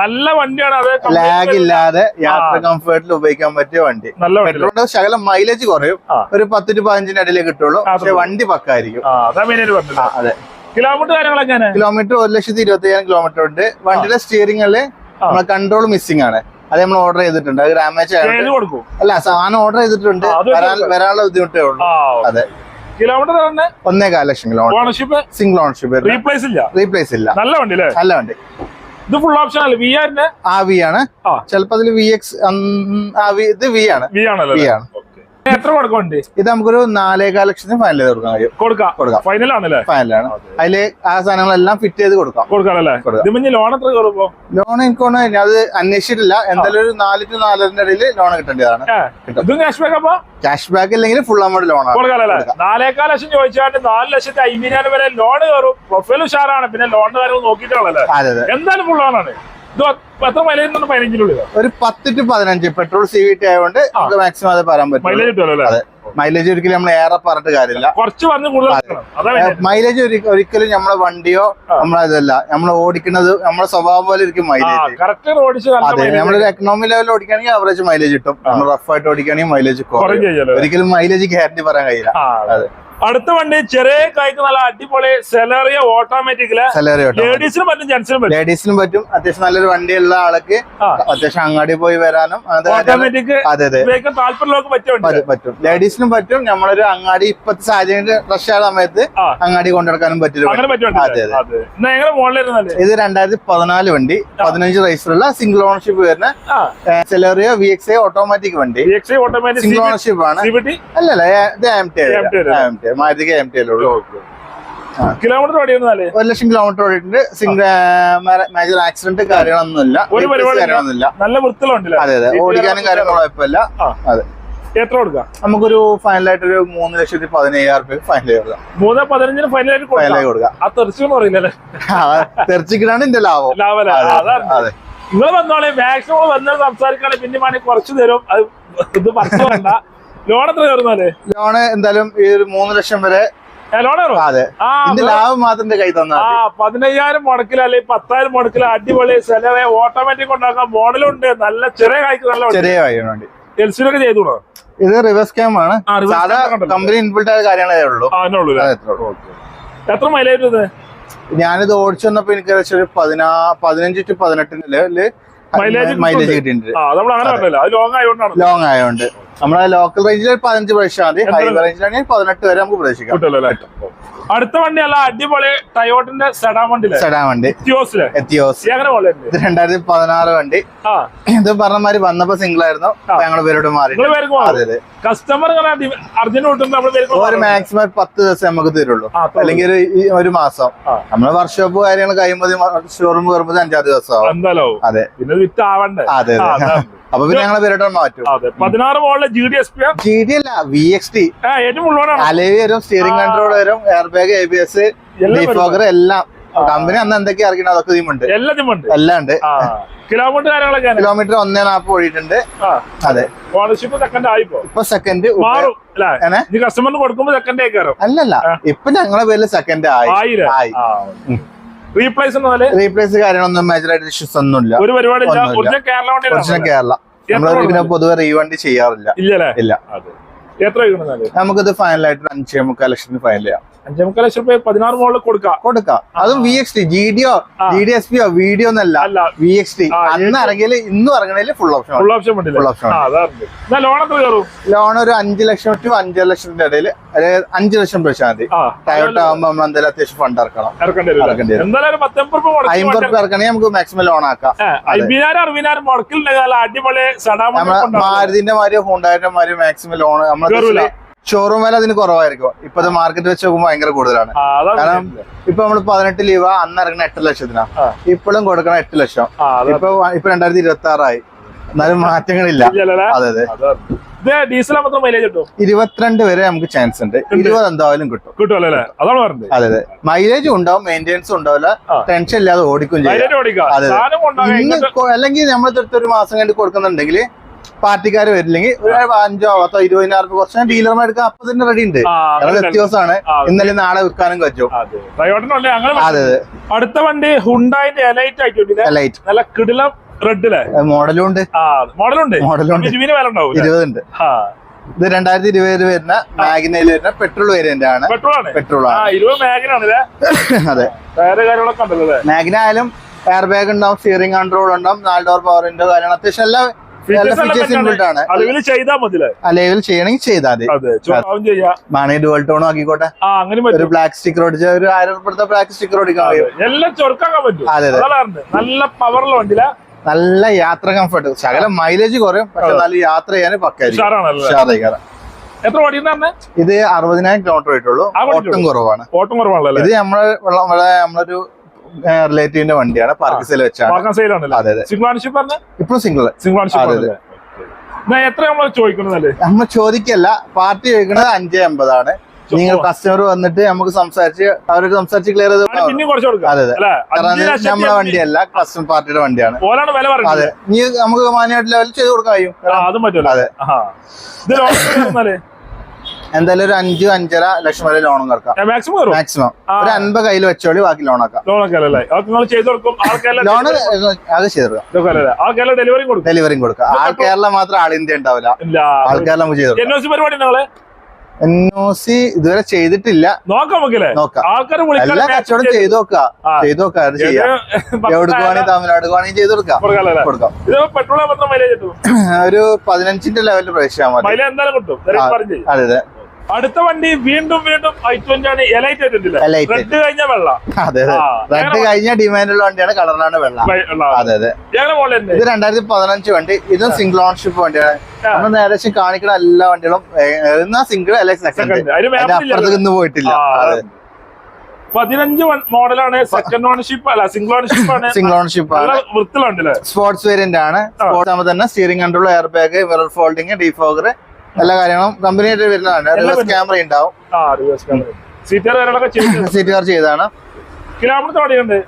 നല്ല വണ്ടിയാണ്. ലാഗ് ഇല്ലാതെ യാത്ര. കംഫർട്ടിൽ ഉപയോഗിക്കാൻ പറ്റിയ വണ്ടി. പെട്രോളിന്റെ ശകലം മൈലേജ് കുറയും. ഒരു പത്ത് ടു പതിനഞ്ചിന്റെ ഇടയിലേ കിട്ടുള്ളൂ. പക്ഷെ വണ്ടി പക്കായിരിക്കും. അതെ കിലോമീറ്റർ കാര്യങ്ങളൊക്കെ കിലോമീറ്റർ ഒരു ലക്ഷത്തി ഇരുപത്തി അയ്യായിരം കിലോമീറ്റർ ഉണ്ട്. വണ്ടിയുടെ സ്റ്റിയറിംഗിൽ നമ്മളെ കൺട്രോൾ മിസ്സിംഗ് ആണ്. അത് നമ്മൾ ഓർഡർ ചെയ്തിട്ടുണ്ട്. അത് ഡാമേജ് അല്ല സാധനം ഓർഡർ ചെയ്തിട്ടുണ്ട്. വരാനുള്ള ബുദ്ധിമുട്ടേ ഉള്ളൂ. അതെ. കിലോമീറ്റർ തന്നെ? ഒന്നേകാൽ lakh kilometre ownership single ownership replace ഇല്ല? റീപ്ലേസ് ഇല്ല. നല്ല വണ്ടി അല്ലേ? നല്ല വണ്ടി. ഇത് ഫുൾ ഓപ്ഷൻ അല്ലേ? വി ആറിന്റെ ആ വി ആണ്. ചിലപ്പോ അതിൽ വി എക്സ് ആ വി ഇത് വി ആണ്. വി ആണ് വി ആണ്. എത്ര കൊടുക്കുന്നുണ്ട് ഇത് നമുക്കൊരു നാലേകാൽ ലക്ഷത്തിന് ഫൈനൽ ചെയ്ത് കൊടുക്കാൻ കഴിയും. കൊടുക്കാം. കൊടുക്കാം. ഫൈനൽ ആണല്ലേ? ഫൈനലാണ് അതിൽ ആ സാധനങ്ങളെല്ലാം ഫിറ്റ് ചെയ്ത് കൊടുക്കാം. കൊടുക്കാമല്ലേ കൊടുക്കാം. ഇത് ലോൺ എത്ര കയറുമ്പോ ലോൺ എനിക്ക് അത് അന്വേഷിച്ചിട്ടില്ല. എന്തായാലും ഒരു നാല് ടു നാലരന്റെ ഇടയിൽ ലോൺ കിട്ടേണ്ടതാണ്. കിട്ടും. ഇതും ക്യാഷ് ബാക്ക് അപ്പൊ? ക്യാഷ് ബാക്ക് ഇല്ലെങ്കിൽ ഫുൾ അമൗണ്ട് ലോൺ ആണ്. നാലേക്കാൽ ലക്ഷം ചോദിച്ചാണ്ട് നാല് ലക്ഷത്തി അമ്പതിനായിരം വരെ ലോൺ കയറും. പ്രൊഫൈൽ ഉഷാറാണ്. പിന്നെ ലോണിന്റെ കാര്യങ്ങൾ നോക്കിയിട്ടുള്ളല്ലേ എന്തായാലും ഫുൾ ലോണാണ് ഒരു പത്ത് ടു പതിനഞ്ച്. പെട്രോൾ സി വി ടി ആയതുകൊണ്ട് നമുക്ക് മാക്സിമം അത് പറയാൻ പറ്റും മൈലേജ് അതെ. ഒരിക്കലും നമ്മൾ ഏറെ പറഞ്ഞിട്ട് കാര്യമില്ല. കുറച്ച് പറഞ്ഞ് കൂടുതൽ. മൈലേജ് ഒരിക്കലും നമ്മളെ വണ്ടിയോ ആ. നമ്മളെ ഇതല്ല. നമ്മൾ ഓടിക്കുന്നത് നമ്മളെ സ്വഭാവം പോലെ ഇരിക്കും മൈലേജ് അതെ നമ്മളൊരു എക്കണോമി ലെവലിൽ ഓടിക്കുകയാണെങ്കിൽ ആവറേജ് മൈലേജ് കിട്ടും. നമ്മൾ റഫ് ആയിട്ട് ഓടിക്കുകയാണെങ്കിൽ മൈലേജ് കുറയും. ഒരിക്കലും മൈലേജ് ഗ്യാരണ്ടി പറയാൻ കഴിയില്ല. അതെ. അടുത്ത വണ്ടി ചെറിയ കായ്ക്ക് നല്ല അടിപൊളി സെലറിയ ഓട്ടോമാറ്റിക്കിൽ ലേഡീസിനും പറ്റും ജെന്റ്സിനും പറ്റും. ലേഡീസിനും പറ്റും. അത്യാവശ്യം നല്ലൊരു വണ്ടിയുള്ള ആൾക്ക് ആ. അത്യാവശ്യം അങ്ങാടി പോയി വരാനും ഓട്ടോമാറ്റിക് അതെ അതെ. താല്പര്യമുള്ളവർക്ക് പറ്റും, പറ്റും. ലേഡീസിനും പറ്റും. നമ്മളൊരു അങ്ങാടി ഇപ്പത്തെ സാഹചര്യം റഷ് ആയ സമയത്ത് അങ്ങാടി കൊണ്ടുനടക്കാനും പറ്റും ഇത് രണ്ടായിരത്തി പതിനാല് വണ്ടി പതിനഞ്ച് റേസിലുള്ള സിംഗിൾ ഓണർഷിപ്പ് വരുന്ന Celerio V X I automatic വണ്ടി. സിംഗിൾ ഓണർഷിപ്പ് ആണ്. അല്ലല്ലേ ഇത് എം ടി? എം ടി മാരുതിക്ക് എം ടി അല്ലേ കിലോമീറ്റർ ഓടിയിരുന്നാൽ ഒരു ലക്ഷം കിലോമീറ്റർ ഓടിയിട്ടുണ്ട്. സിംഗിൾ മേജർ ആക്സിഡന്റ് കാര്യങ്ങളൊന്നുമില്ല. ഒരു കാര്യങ്ങളൊന്നുമില്ല. നല്ല വൃത്തിയുള്ള അതെ അതെ. ഓടിക്കാനും കാര്യങ്ങളും കുഴപ്പമില്ല. അതെ. എത്ര കൊടുക്കാം? നമുക്കൊരു ഫൈനലായിട്ട് ഒരു മൂന്ന് ലക്ഷത്തി പതിനയ്യായിരം റുപ്യ ഫൈനൽ കൊടുക്കാം. മൂന്ന് പതിനഞ്ചിന് ഫൈനലായിട്ട് ഫൈനലായി കൊടുക്കാം. ആ തെറിച്ചെന്ന് പറയില്ലല്ലേ തെറിച്ചിട്ടാണ് എന്റെ ലാഭം. ലാഭല അതെ, അതെ. നിങ്ങൾ വന്നോളെ മാക്സിമം വന്നാൽ സംസാരിക്കാണെങ്കിൽ പിന്നെ വേണമെങ്കിൽ കുറച്ച് തരും. അത് ഇത് വേണ്ട ലോൺ എത്ര കയറുന്നാൽ ലോണ് എന്തായാലും ഈ ഒരു മൂന്ന് ലക്ഷം വരെ. അതെ. ലാഭം മാത്രം കൈ പതിനയ്യായിരം മുടക്കിൽ അല്ലെങ്കിൽ പത്തായിരം മുടക്കിൽ അടിപൊളി സെലറെ ഓട്ടോമാറ്റിക് ഉണ്ടാക്കാൻ മോഡലുണ്ട്. നല്ല ചെറിയ കായ്ക്ക് നല്ല. ചെറിയ വേണ്ടി. എൽസിലൊക്കെ ചെയ്തോളൂ ഇത് റിവേഴ്സ് ക്യാം ആണ്. സാധാ കമ്പനി ഇൻബിൾട്ട് ആയ കാര്യങ്ങളേ ഉള്ളൂ. എത്ര മൈലേജ് ഞാനിത് ഓടിച്ചു വന്നപ്പോ എനിക്ക് ഏകദേശം ഒരു പതിനാ പതിനഞ്ച് ടു പതിനെട്ടിന്റെ മൈലേജ് കിട്ടുന്നുണ്ട്. കിട്ടിയിട്ടുണ്ട്. ലോങ് ആയതുകൊണ്ട്. നമ്മളെ ലോക്കൽ റേഞ്ചിൽ പതിനഞ്ച് പ്രതീക്ഷിച്ചാൽ മതി? ഹൈവേ റേഞ്ചിലാണെങ്കിൽ പതിനെട്ട് വരെ നമുക്ക് പ്രതീക്ഷിക്കാം. അടുത്ത വണ്ടി അല്ല അടിപൊളി ടയോട്ടിന്റെ സെഡാൻ വണ്ടി സെഡാൻ വണ്ടി. എത്തിയോസ്. ഇത് രണ്ടായിരത്തി പതിനാറ് വണ്ടി. ഇത് പറഞ്ഞ മാതിരി വന്നപ്പോ സിംഗിൾ ആയിരുന്നു. ഞങ്ങൾ പേരോട് മാറി. കസ്റ്റമർ ഒരു മാക്സിമം പത്ത് ദിവസം നമുക്ക് തരുള്ളൂ. അല്ലെങ്കിൽ ഒരു മാസം. നമ്മൾ വർക്ക്ഷോപ്പ് കാര്യങ്ങൾ കഴിയുമ്പോൾ ഷോറൂം കയറുമ്പോൾ അഞ്ചാറ് ദിവസം അതെ. പിന്നെ വിറ്റ് ആവണ്ടേ അതെ അതെ. അപ്പൊ പിന്നെ ഞങ്ങൾ പേരിട്ട് മാറ്റും. അതെ പതിനാറ് മോളിലെ G D S P G D അല്ല വി എക്സ് ടി ഏറ്റവും അലവി വരും സ്റ്റിയറിംഗ് കൺട്രോൾ വരും air bag A B S എല്ലാം ഡിഫോഗർ എല്ലാം. കമ്പനി അന്ന് എന്തൊക്കെ ഇറക്കണം അതൊക്കെ ഇതിമുണ്ട്. എല്ലാം ഉണ്ട്. കിലോമീറ്റർ കാര്യങ്ങളൊക്കെ കിലോമീറ്റർ ഒന്നേ നാപ്പ് ഓടിയിട്ടുണ്ട്. അതെ. ഓണർഷിപ്പ് സെക്കൻഡ് ആയിപ്പോ? ഇപ്പൊ സെക്കൻഡ് മാറും കസ്റ്റമറിന് കൊടുക്കുമ്പോ സെക്കൻഡ് ആയിക്കാരം അല്ലല്ല ഇപ്പൊ ഞങ്ങളെ പേരിൽ സെക്കൻഡ് ആയി. ആയി. റീപ്ലേസ് റീപ്ലേസ് കാര്യങ്ങളൊന്നും മേജർ ആയിട്ട് ഒന്നും ഇല്ല ഒരു പരിപാടി. കേരള കേരള നമ്മൾ പൊതുവെ റീവണ്ടി ചെയ്യാറില്ല. ഇല്ല. അതെ. എത്ര നമുക്കിത് ഫൈനലായിട്ട് അഞ്ചേ മുക്കാൽ ലക്ഷത്തിന് ഫൈനൽ ചെയ്യാം. അഞ്ചേ മുക്കാൽ ലക്ഷം രൂപ പതിനാറ് മോളിൽ കൊടുക്കാം? കൊടുക്കാം. അതും വി എക്സ് ടി ജി ഡിയോ ആ. ജി ഡി എസ് പിയോ വീഡിയോ ഒന്നല്ല വി എക്സ് ടി അന്ന് ഇറങ്ങിയാൽ ഇന്നും ഇറങ്ങണേൽ full option full option full option loan ഒരു അഞ്ച് ലക്ഷം ടു അഞ്ചര ലക്ഷത്തിന്റെ ഇടയിൽ അതായത് അഞ്ച് ലക്ഷം രൂപ മതി. ആ. ടയോട്ട ആകുമ്പോൾ നമ്മൾ എന്തായാലും അത്യാവശ്യം ഫണ്ട് ഇറക്കണം. അമ്പത് റുപ്യ ഇറക്കണേ നമുക്ക് മാക്സിമം ലോൺ ആക്കാം. മാരുതിന്റെ മാതിരി ഹോണ്ടായിട്ട് മാതിരി മാക്സിമം ലോൺ കേറൂല. ഷോറൂം വില അതിന് കുറവായിരിക്കും. ഇപ്പൊ മാർക്കറ്റ് വെച്ച് നോക്കുമ്പോൾ ഭയങ്കര കൂടുതലാണ്. കാരണം ഇപ്പൊ നമ്മൾ പതിനെട്ട് ലീവ അന്ന് ഇറങ്ങുന്ന എട്ട് ലക്ഷത്തിനാ. ഇപ്പോഴും കൊടുക്കണം എട്ട് ലക്ഷം. ഇപ്പൊ ഇപ്പൊ രണ്ടായിരത്തി ഇരുപത്തി ആറായി എന്നാലും മാറ്റങ്ങളില്ല. അതെ അതെ. ഡീസൽ മാത്രം മൈലേജ് കിട്ടും ഇരുപത്തിരണ്ട് വരെ നമുക്ക് ചാൻസ് ഉണ്ട്. ഇരുപത് എന്തായാലും കിട്ടും. കിട്ടും. അല്ലേ അതാണ് പറഞ്ഞത്. അതെ അതെ. മൈലേജും ഉണ്ടാവും മെയിന്റെനൻസും ഉണ്ടാവില്ല. ടെൻഷൻ ഇല്ലാതെ ഓടിക്കും ചെയ്യാം. അല്ലെങ്കിൽ നമ്മൾ ഒരു മാസം കഴിഞ്ഞ് കൊടുക്കുന്നുണ്ടെങ്കിൽ പാർട്ടിക്കാർ വരില്ലെങ്കിൽ ഒരു അഞ്ചോ പത്തോ ഇരുപതിനായിരം രൂപ കുറച്ച് ഡീലർമാർ എടുക്കാൻ അപ്പൊ തന്നെ റെഡി ഉണ്ട്. കാരണം വ്യത്യാസമാണ് ഇന്നലെ നാളെ വിൽക്കാനും പറ്റും അതെ അടുത്ത വണ്ടി ഹുണ്ടായിന്റെ എലൈറ്റ് ആയിട്ടുണ്ട്. ലൈറ്റ് നല്ല കിടിലം റെഡിലെ മോഡലും ഉണ്ട് മോഡലും ഉണ്ട് ഇരുപതുണ്ട്. ഇത് രണ്ടായിരത്തി ഇരുപതിൽ വരുന്ന മാഗ്നയിൽ വരുന്ന പെട്രോൾ വേരിയന്റ് ആണ്. പെട്രോൾ ആണ്. അതെ. മാഗ്ന ആയാലും എയർ ബാഗ് ഉണ്ടാവും സ്റ്റിയറിംഗ് കൺട്രോൾ ഉണ്ടാവും നാല് ഡോർ പവറിന്റെ കാര്യങ്ങൾ അത്യാവശ്യം എല്ലാ അളവിൽ ചെയ്താൽ മതില്ലേ അലവിൽ ചെയ്യണമെങ്കിൽ ചെയ്താൽ മതി. മാണി ഡുവൽ ടോണും ആക്കിക്കോട്ടെ. ഒരു ബ്ലാക്ക് സ്റ്റിക്കർ ഓടിച്ച ഒരു ആയിരം ഉൾപ്പെടുത്ത ബ്ലാക്ക് സ്റ്റിക്കർ ഓടിക്കാൻ എല്ലാം ചൊറുക്കാക്കാൻ പറ്റും. അതെ. നല്ല പവറുള്ള വണ്ടിയില. നല്ല യാത്ര കംഫർട്ട് ശകല മൈലേജ് കുറയും പക്ഷെ. നല്ല യാത്ര ചെയ്യാൻ പക്കായിരിക്കും. എത്ര ഇത് അറുപതിനായിരം കിലോമീറ്റർ ആയിട്ടുള്ളൂ. ഓട്ടം കുറവാണ്. ഓട്ടം കുറവാണല്ലോ? ഇത് നമ്മളെ നമ്മളൊരു റിലേറ്റീവിന്റെ വണ്ടിയാണ്. പാർക്കിസിൽ വെച്ചാണ്. വാക്കാൻ ആണല്ലേ? അതെ അതെ. സിംഗ്ലാൻഷിപ്പ് ഇപ്പൊ സിംഗിൾ അതെ, ആണല്ലേ? എത്ര നമ്മൾ നമ്മൾ ചോദിക്കല്ല. പാർട്ടി ചോദിക്കുന്നത് അഞ്ചേ അമ്പതാണ് നിങ്ങൾ കസ്റ്റമർ വന്നിട്ട് നമുക്ക് സംസാരിച്ച് അവരോട് സംസാരിച്ച് ക്ലിയർ ചെയ്ത് അതെ നമ്മളെ വണ്ടിയല്ല കസ്റ്റമർ പാർട്ടിയുടെ വണ്ടിയാണ്. അതെ. നീ നമുക്ക് മാന്യമായിട്ട് ലെവൽ ചെയ്ത് കൊടുക്കാൻ കഴിയും. അതും എന്തായാലും ഒരു അഞ്ച് അഞ്ചര ലക്ഷം വരെ ലോണും കിടക്കാം. മാക്സിമം മാക്സിമം ഒരു അൻപത് കയ്യിൽ വെച്ചോളി ബാക്കി ലോൺ ആക്കാം. ലോൺ അത് ചെയ്തു ഡെലിവറിയും കൊടുക്കാം. ആൾ കേരള മാത്രം ആൾ ഇന്ത്യ ഉണ്ടാവില്ല. ആൾ കേരള നമുക്ക് ചെയ്ത് കൊടുക്കാം. എൻ ഒ സി പരിപാടി നിങ്ങളെ എൻ ഒ സി ഇതുവരെ ചെയ്തിട്ടില്ല. നോക്കാം എല്ലാ കച്ചവടം ചെയ്ത് നോക്കാം. ചെയ്ത് നോക്കാം അത് ചെയ്യാം. എവിടെ തമിഴ്നാട് വേണമെങ്കിൽ ചെയ്ത് കൊടുക്കാം. കൊടുക്കാം ഒരു പതിനഞ്ചിന്റെ ലെവലിൽ പ്രവേശിക്കാൻ മതി. അതെ അതെ. അടുത്ത വണ്ടി വീണ്ടും വീണ്ടും ഐ ട്വന്റി ആണ് എലൈറ്റ് ആയിട്ടില്ല റെഡ് കഴിഞ്ഞ വെള്ള. അതെ റെഡ് കഴിഞ്ഞ ഡിമാൻഡുള്ള വണ്ടിയാണ് കളറിലാണ് വെള്ള. അതെ അതെ. ഇത് രണ്ടായിരത്തി പതിനഞ്ച് വണ്ടി. ഇതും സിംഗിൾ ഓണർഷിപ്പ് വണ്ടിയാണ്. നമ്മൾ ഏകദേശം കാണിക്കുന്ന എല്ലാ വണ്ടികളും എന്നാ സിംഗിൾ എലൈറ്റ് അപ്പുറത്തേക്ക് ഇന്ന് പോയിട്ടില്ല. പതിനഞ്ച് മോഡലാണ്. സെക്കൻഡ് ഓണർഷിപ്പ് അല്ല സിംഗിൾ ഓണർഷിപ്പ് ആണ്. സിംഗിൾ ഓണർഷിപ്പ് ആണ്. വൃത്തിലുണ്ടല്ലേ സ്പോർട്സ് വേരിയന്റ് ആണ്. സ്പോർട്സ് ആകുമ്പോൾ തന്നെ സ്റ്റിയറിംഗ് കൺട്രോൾ എയർ ബാഗ് വിറൽ ഫോൾഡിങ് ഡീഫോഗർ എല്ലാ കാര്യങ്ങളും കമ്പനി ആയിട്ട് വരുന്നതാണ് റിവേഴ്സ് ക്യാമറ ഉണ്ടാവും. സീറ്റ് കാർ ചെയ്താണ്.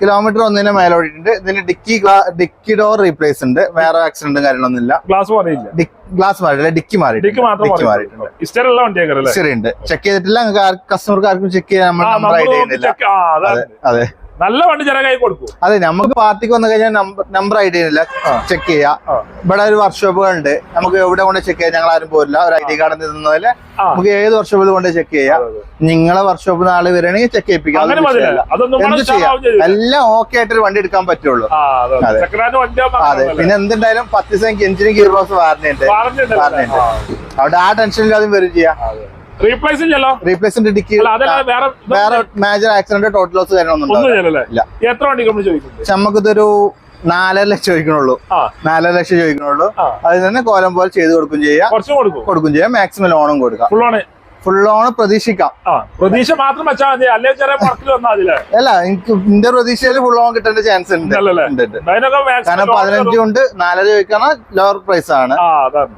കിലോമീറ്റർ ഒന്നിന് മേലെ ഓടിയിട്ടുണ്ട്. ഇതിന് ഡിക്കി ഡിക്കി ഡോർ റീപ്ലേസ് ഉണ്ട്. വേറെ ആക്സിഡന്റും കാര്യങ്ങളൊന്നും ഇല്ല. ഗ്ലാസ് മാറിയില്ല. ഗ്ലാസ് മാറിയില്ല ഡിക്കി മാറി ഡിക്ക് മാറിയിട്ടുണ്ട്. ചെക്ക് ചെയ്തിട്ടില്ല. കസ്റ്റമർക്ക് ആർക്കും ചെക്ക് ചെയ്യാൻ നമ്മൾ ഐഡിയ ചെയ്യുന്നില്ല. അതെ. നല്ല വണ്ടി ചില കൈ കൊടുക്കും. അതെ നമുക്ക് പാർട്ടിക്ക് വന്നു കഴിഞ്ഞാൽ നമ്പർ ഐ ഡി ഇല്ല ചെക്ക് ചെയ്യാം. ഇവിടെ ഒരു വർക്ക്ഷോപ്പുകൾ ഉണ്ട് നമുക്ക് എവിടെ കൊണ്ട് ചെക്ക് ചെയ്യാം? ഞങ്ങൾ ആരും പോരില്ല. ഒരു ഐ ഡി കാർഡ് നിന്നതിൽ നമുക്ക് ഏത് വർക്ക്ഷോപ്പിൽ കൊണ്ട് ചെക്ക് ചെയ്യാം. നിങ്ങളെ വർക്ക്ഷോപ്പ് നാളെ വരണമെങ്കിൽ ചെക്ക് ചെയ്യിപ്പിക്കാം. എന്ത് ചെയ്യാം? എല്ലാം ഓക്കെ ആയിട്ട് ഒരു വണ്ടി എടുക്കാൻ പറ്റുള്ളൂ. അതെ അതെ. പിന്നെ എന്തുണ്ടായാലും പത്ത് ദിവസം എഞ്ചിനും ഗിയർ ബോക്സ് വാറന്റി ഉണ്ട്. വാറന്റി അവിടെ ആ ടെൻഷൻ ഇല്ലാതെ വരും ചെയ്യാം. ഡിക്കി അല്ല വേറെ മേജർ ആക്സിഡന്റ് ടോട്ടൽ ലോസ്. എത്ര വണ്ടി പക്ഷെ നമുക്കിതൊരു നാലര ലക്ഷം ചോദിക്കണുള്ളൂ. നാലര ലക്ഷം ചോദിക്കണുള്ളൂ. അതിൽ തന്നെ കോലം പോലെ ചെയ്ത് കൊടുക്കും ചെയ്യാം കൊടുക്കും. ചെയ്യാം മാക്സിമം ലോണും കൊടുക്കാം. ഫുൾ പ്രതീക്ഷിക്കാം. പ്രതീക്ഷ മാത്രം വെച്ചാൽ മതി. അല്ലെങ്കിൽ ചെറിയ മുടക്കിൽ വന്നാൽ അല്ല എനിക്ക് എന്റെ പ്രതീക്ഷയിൽ ഫുൾ കിട്ടേണ്ട ചാൻസ് ഉണ്ട്. കാരണം പതിനഞ്ച് കൊണ്ട് നാലര ചോദിക്കാണ് ലോവർ പ്രൈസ് ആണ്.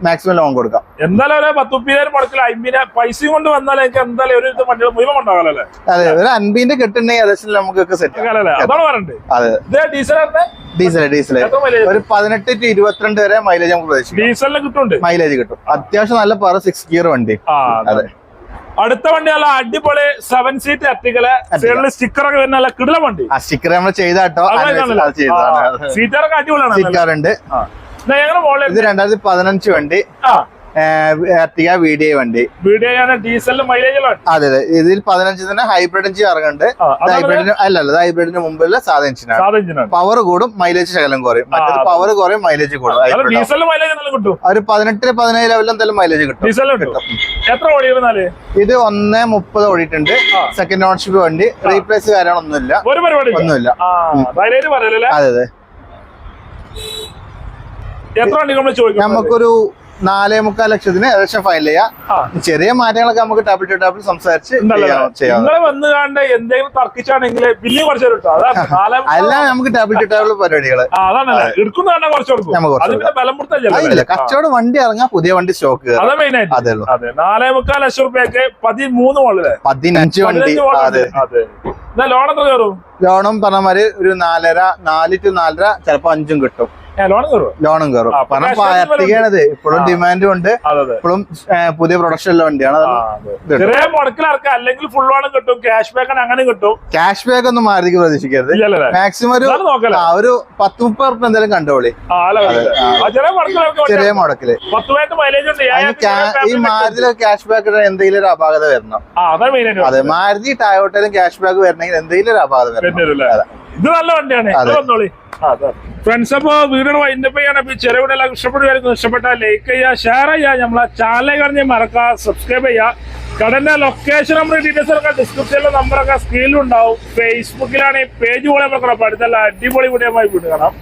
മാക്സിമം ലോൺ കൊടുക്കാം. എന്തായാലും ഒരു പത്തുപ്പതിനായിരം മുടക്കില്ല അമ്പതിനായിരം പൈസയും കൊണ്ട് വന്നാൽ എനിക്ക് എന്തായാലും ഒരു ഇത് വണ്ടികൾ മുഴുവൻ ഉണ്ടാകാലല്ലേ അതെ ഒരു അൻപതിന്റെ കിട്ടുന്നേ ഏകദേശം നമുക്കൊക്കെ സെറ്റ് അല്ലേ? അതാണ് അതെ. ഡീസൽ ഡീസൽ ഡീസൽ ഒരു പതിനെട്ട് ടു ഇരുപത്തിരണ്ട് വരെ മൈലേജ് നമുക്ക് പ്രതീക്ഷിക്കാം. ഡീസലിന് കിട്ടും മൈലേജ് കിട്ടും. അത്യാവശ്യം നല്ല പറ സിക്സ് ഗിയർ വണ്ടി. അതെ. അടുത്ത വണ്ടി നല്ല അടിപൊളി സെവൻ സീറ്റ് അത്തികൾ ഒക്കെ വരുന്ന നല്ല കിടല വണ്ടി. ആ സ്റ്റിക്കർ നമ്മൾ ചെയ്താട്ടോ. സീറ്ററൊക്കെ അടിപൊളിയാണ് മോളിൽ ഇത് രണ്ടായിരത്തി പതിനഞ്ച് വണ്ടി. വി ഡി ഐ വണ്ടി. അതെ അതെ. ഇതിൽ പതിനഞ്ച് തന്നെ ഹൈബ്രിഡ് എഞ്ചിൻ ഇറങ്ങുന്നുണ്ട്. ഹൈബ്രിഡിന് അല്ല അല്ല ഹൈബ്രിഡിന് മുമ്പിലുള്ള സാധാ എഞ്ചിനാണ് പവർ കൂടും മൈലേജ് ശകലം കുറയും. മറ്റേത് പവർ കുറയും മൈലേജ് കൂടും. ഒരു പതിനെട്ട് പതിനേഴ് ലെവലിൽ എന്തായാലും മൈലേജ് കിട്ടും. എത്ര ഓടിയിരുന്നാൽ ഇത് ഒന്ന് മുപ്പത് ഓടിയിട്ടുണ്ട്. സെക്കൻഡ് ഓണർഷിപ്പ് വണ്ടി. റീപ്ലേസ് കാര്യങ്ങളൊന്നുമില്ല. ഒരു പരിപാടി ഒന്നുമില്ല. അതെ അതെ. എത്ര വണ്ടി നമ്മൾ ചോദിക്കും? നമുക്കൊരു നാലേ മുക്കാൽ ലക്ഷത്തിന് ഏകദേശം ഫൈനൽ ചെയ്യാം. ചെറിയ മാറ്റങ്ങളൊക്കെ നമുക്ക് ടേബിൾ ടു ടേബിൾ സംസാരിച്ച് അല്ല വന്ന് കണ്ട് എന്തെങ്കിലും തർക്കിച്ചാണെങ്കിൽ പിന്നെ കുറച്ച് നമുക്ക് ടേബിൾ ടു ടേബിൾ പരിപാടികൾ. കച്ചവട വണ്ടി ഇറങ്ങാ പുതിയ വണ്ടി സ്റ്റോക്ക് അതാ നാലേ മുക്കാൽ ലക്ഷം റുപ്യക്ക് പതിമൂന്ന് മോളിലെ. പതിനഞ്ച് വണ്ടി. അതെ. ലോൺ എത്ര കയറും? ലോണും പറഞ്ഞ മാതിരി ഒരു നാലര നാല് ടു നാലര ചിലപ്പോ അഞ്ചും കിട്ടും. ലോണും കയറും. കാരണം പാർട്ടിക്കാണത് ഇപ്പോഴും ഡിമാൻഡും ഉണ്ട്. ഇപ്പോഴും പുതിയ പ്രൊഡക്ഷൻ ഉള്ള വണ്ടിയാണ്. ചെറിയ അല്ലെങ്കിൽ ഫുൾ ലോണും കിട്ടും ക്യാഷ് ബാക്ക് അങ്ങനെ കിട്ടും. ക്യാഷ് ബാക്ക് ഒന്നും മാറിക്ക് പ്രതീക്ഷിക്കരുത്. മാക്സിമം ഒരു ഒരു പത്ത് മുപ്പത് റുപ്യ എന്തായാലും കണ്ടോളി. ചെറിയ മുടക്കിൽ ഈ മാരുതി മാരുതിയിലെ ക്യാഷ് ബാക്ക് എന്തെങ്കിലും ഒരു അപാകത വരണം. അതെ മാരുതി ടയോട്ടയിലും ക്യാഷ് ബാക്ക് വരണമെങ്കിൽ എന്തെങ്കിലും ഒരു അപാകത വരണം. ഇത് നല്ല വണ്ടിയാണ്. വന്നോളി ഫ്രണ്ട്സ് അപ്പോ അപ്പ് വൈൻഡപ്പ് ചെയ്യാണ് അപ്പൊ ഈ ചെറിയ വീഡിയോ എല്ലാം ഇഷ്ടപ്പെടുകയായിരുന്നു ഇഷ്ടപ്പെട്ടാൽ ലൈക്ക് ചെയ്യുക ഷെയർ ചെയ്യുക. നമ്മളെ ചാനൽ കഴിഞ്ഞ് മറക്കുക സബ്സ്ക്രൈബ് ചെയ്യുക. കടന്റെ ലൊക്കേഷൻ നമ്മുടെ ഡീറ്റെയിൽസ് ഒക്കെ ഡിസ്ക്രിപ്ഷനിലെ നമ്പറൊക്കെ സ്ക്രീനിലുണ്ടാവും ഫേസ്ബുക്കിലാണ് ഈ പേജ് പോലെ അപ്പൊ അടുത്തല്ല അടിപൊളി വീഡിയോ വീട് കാണാം.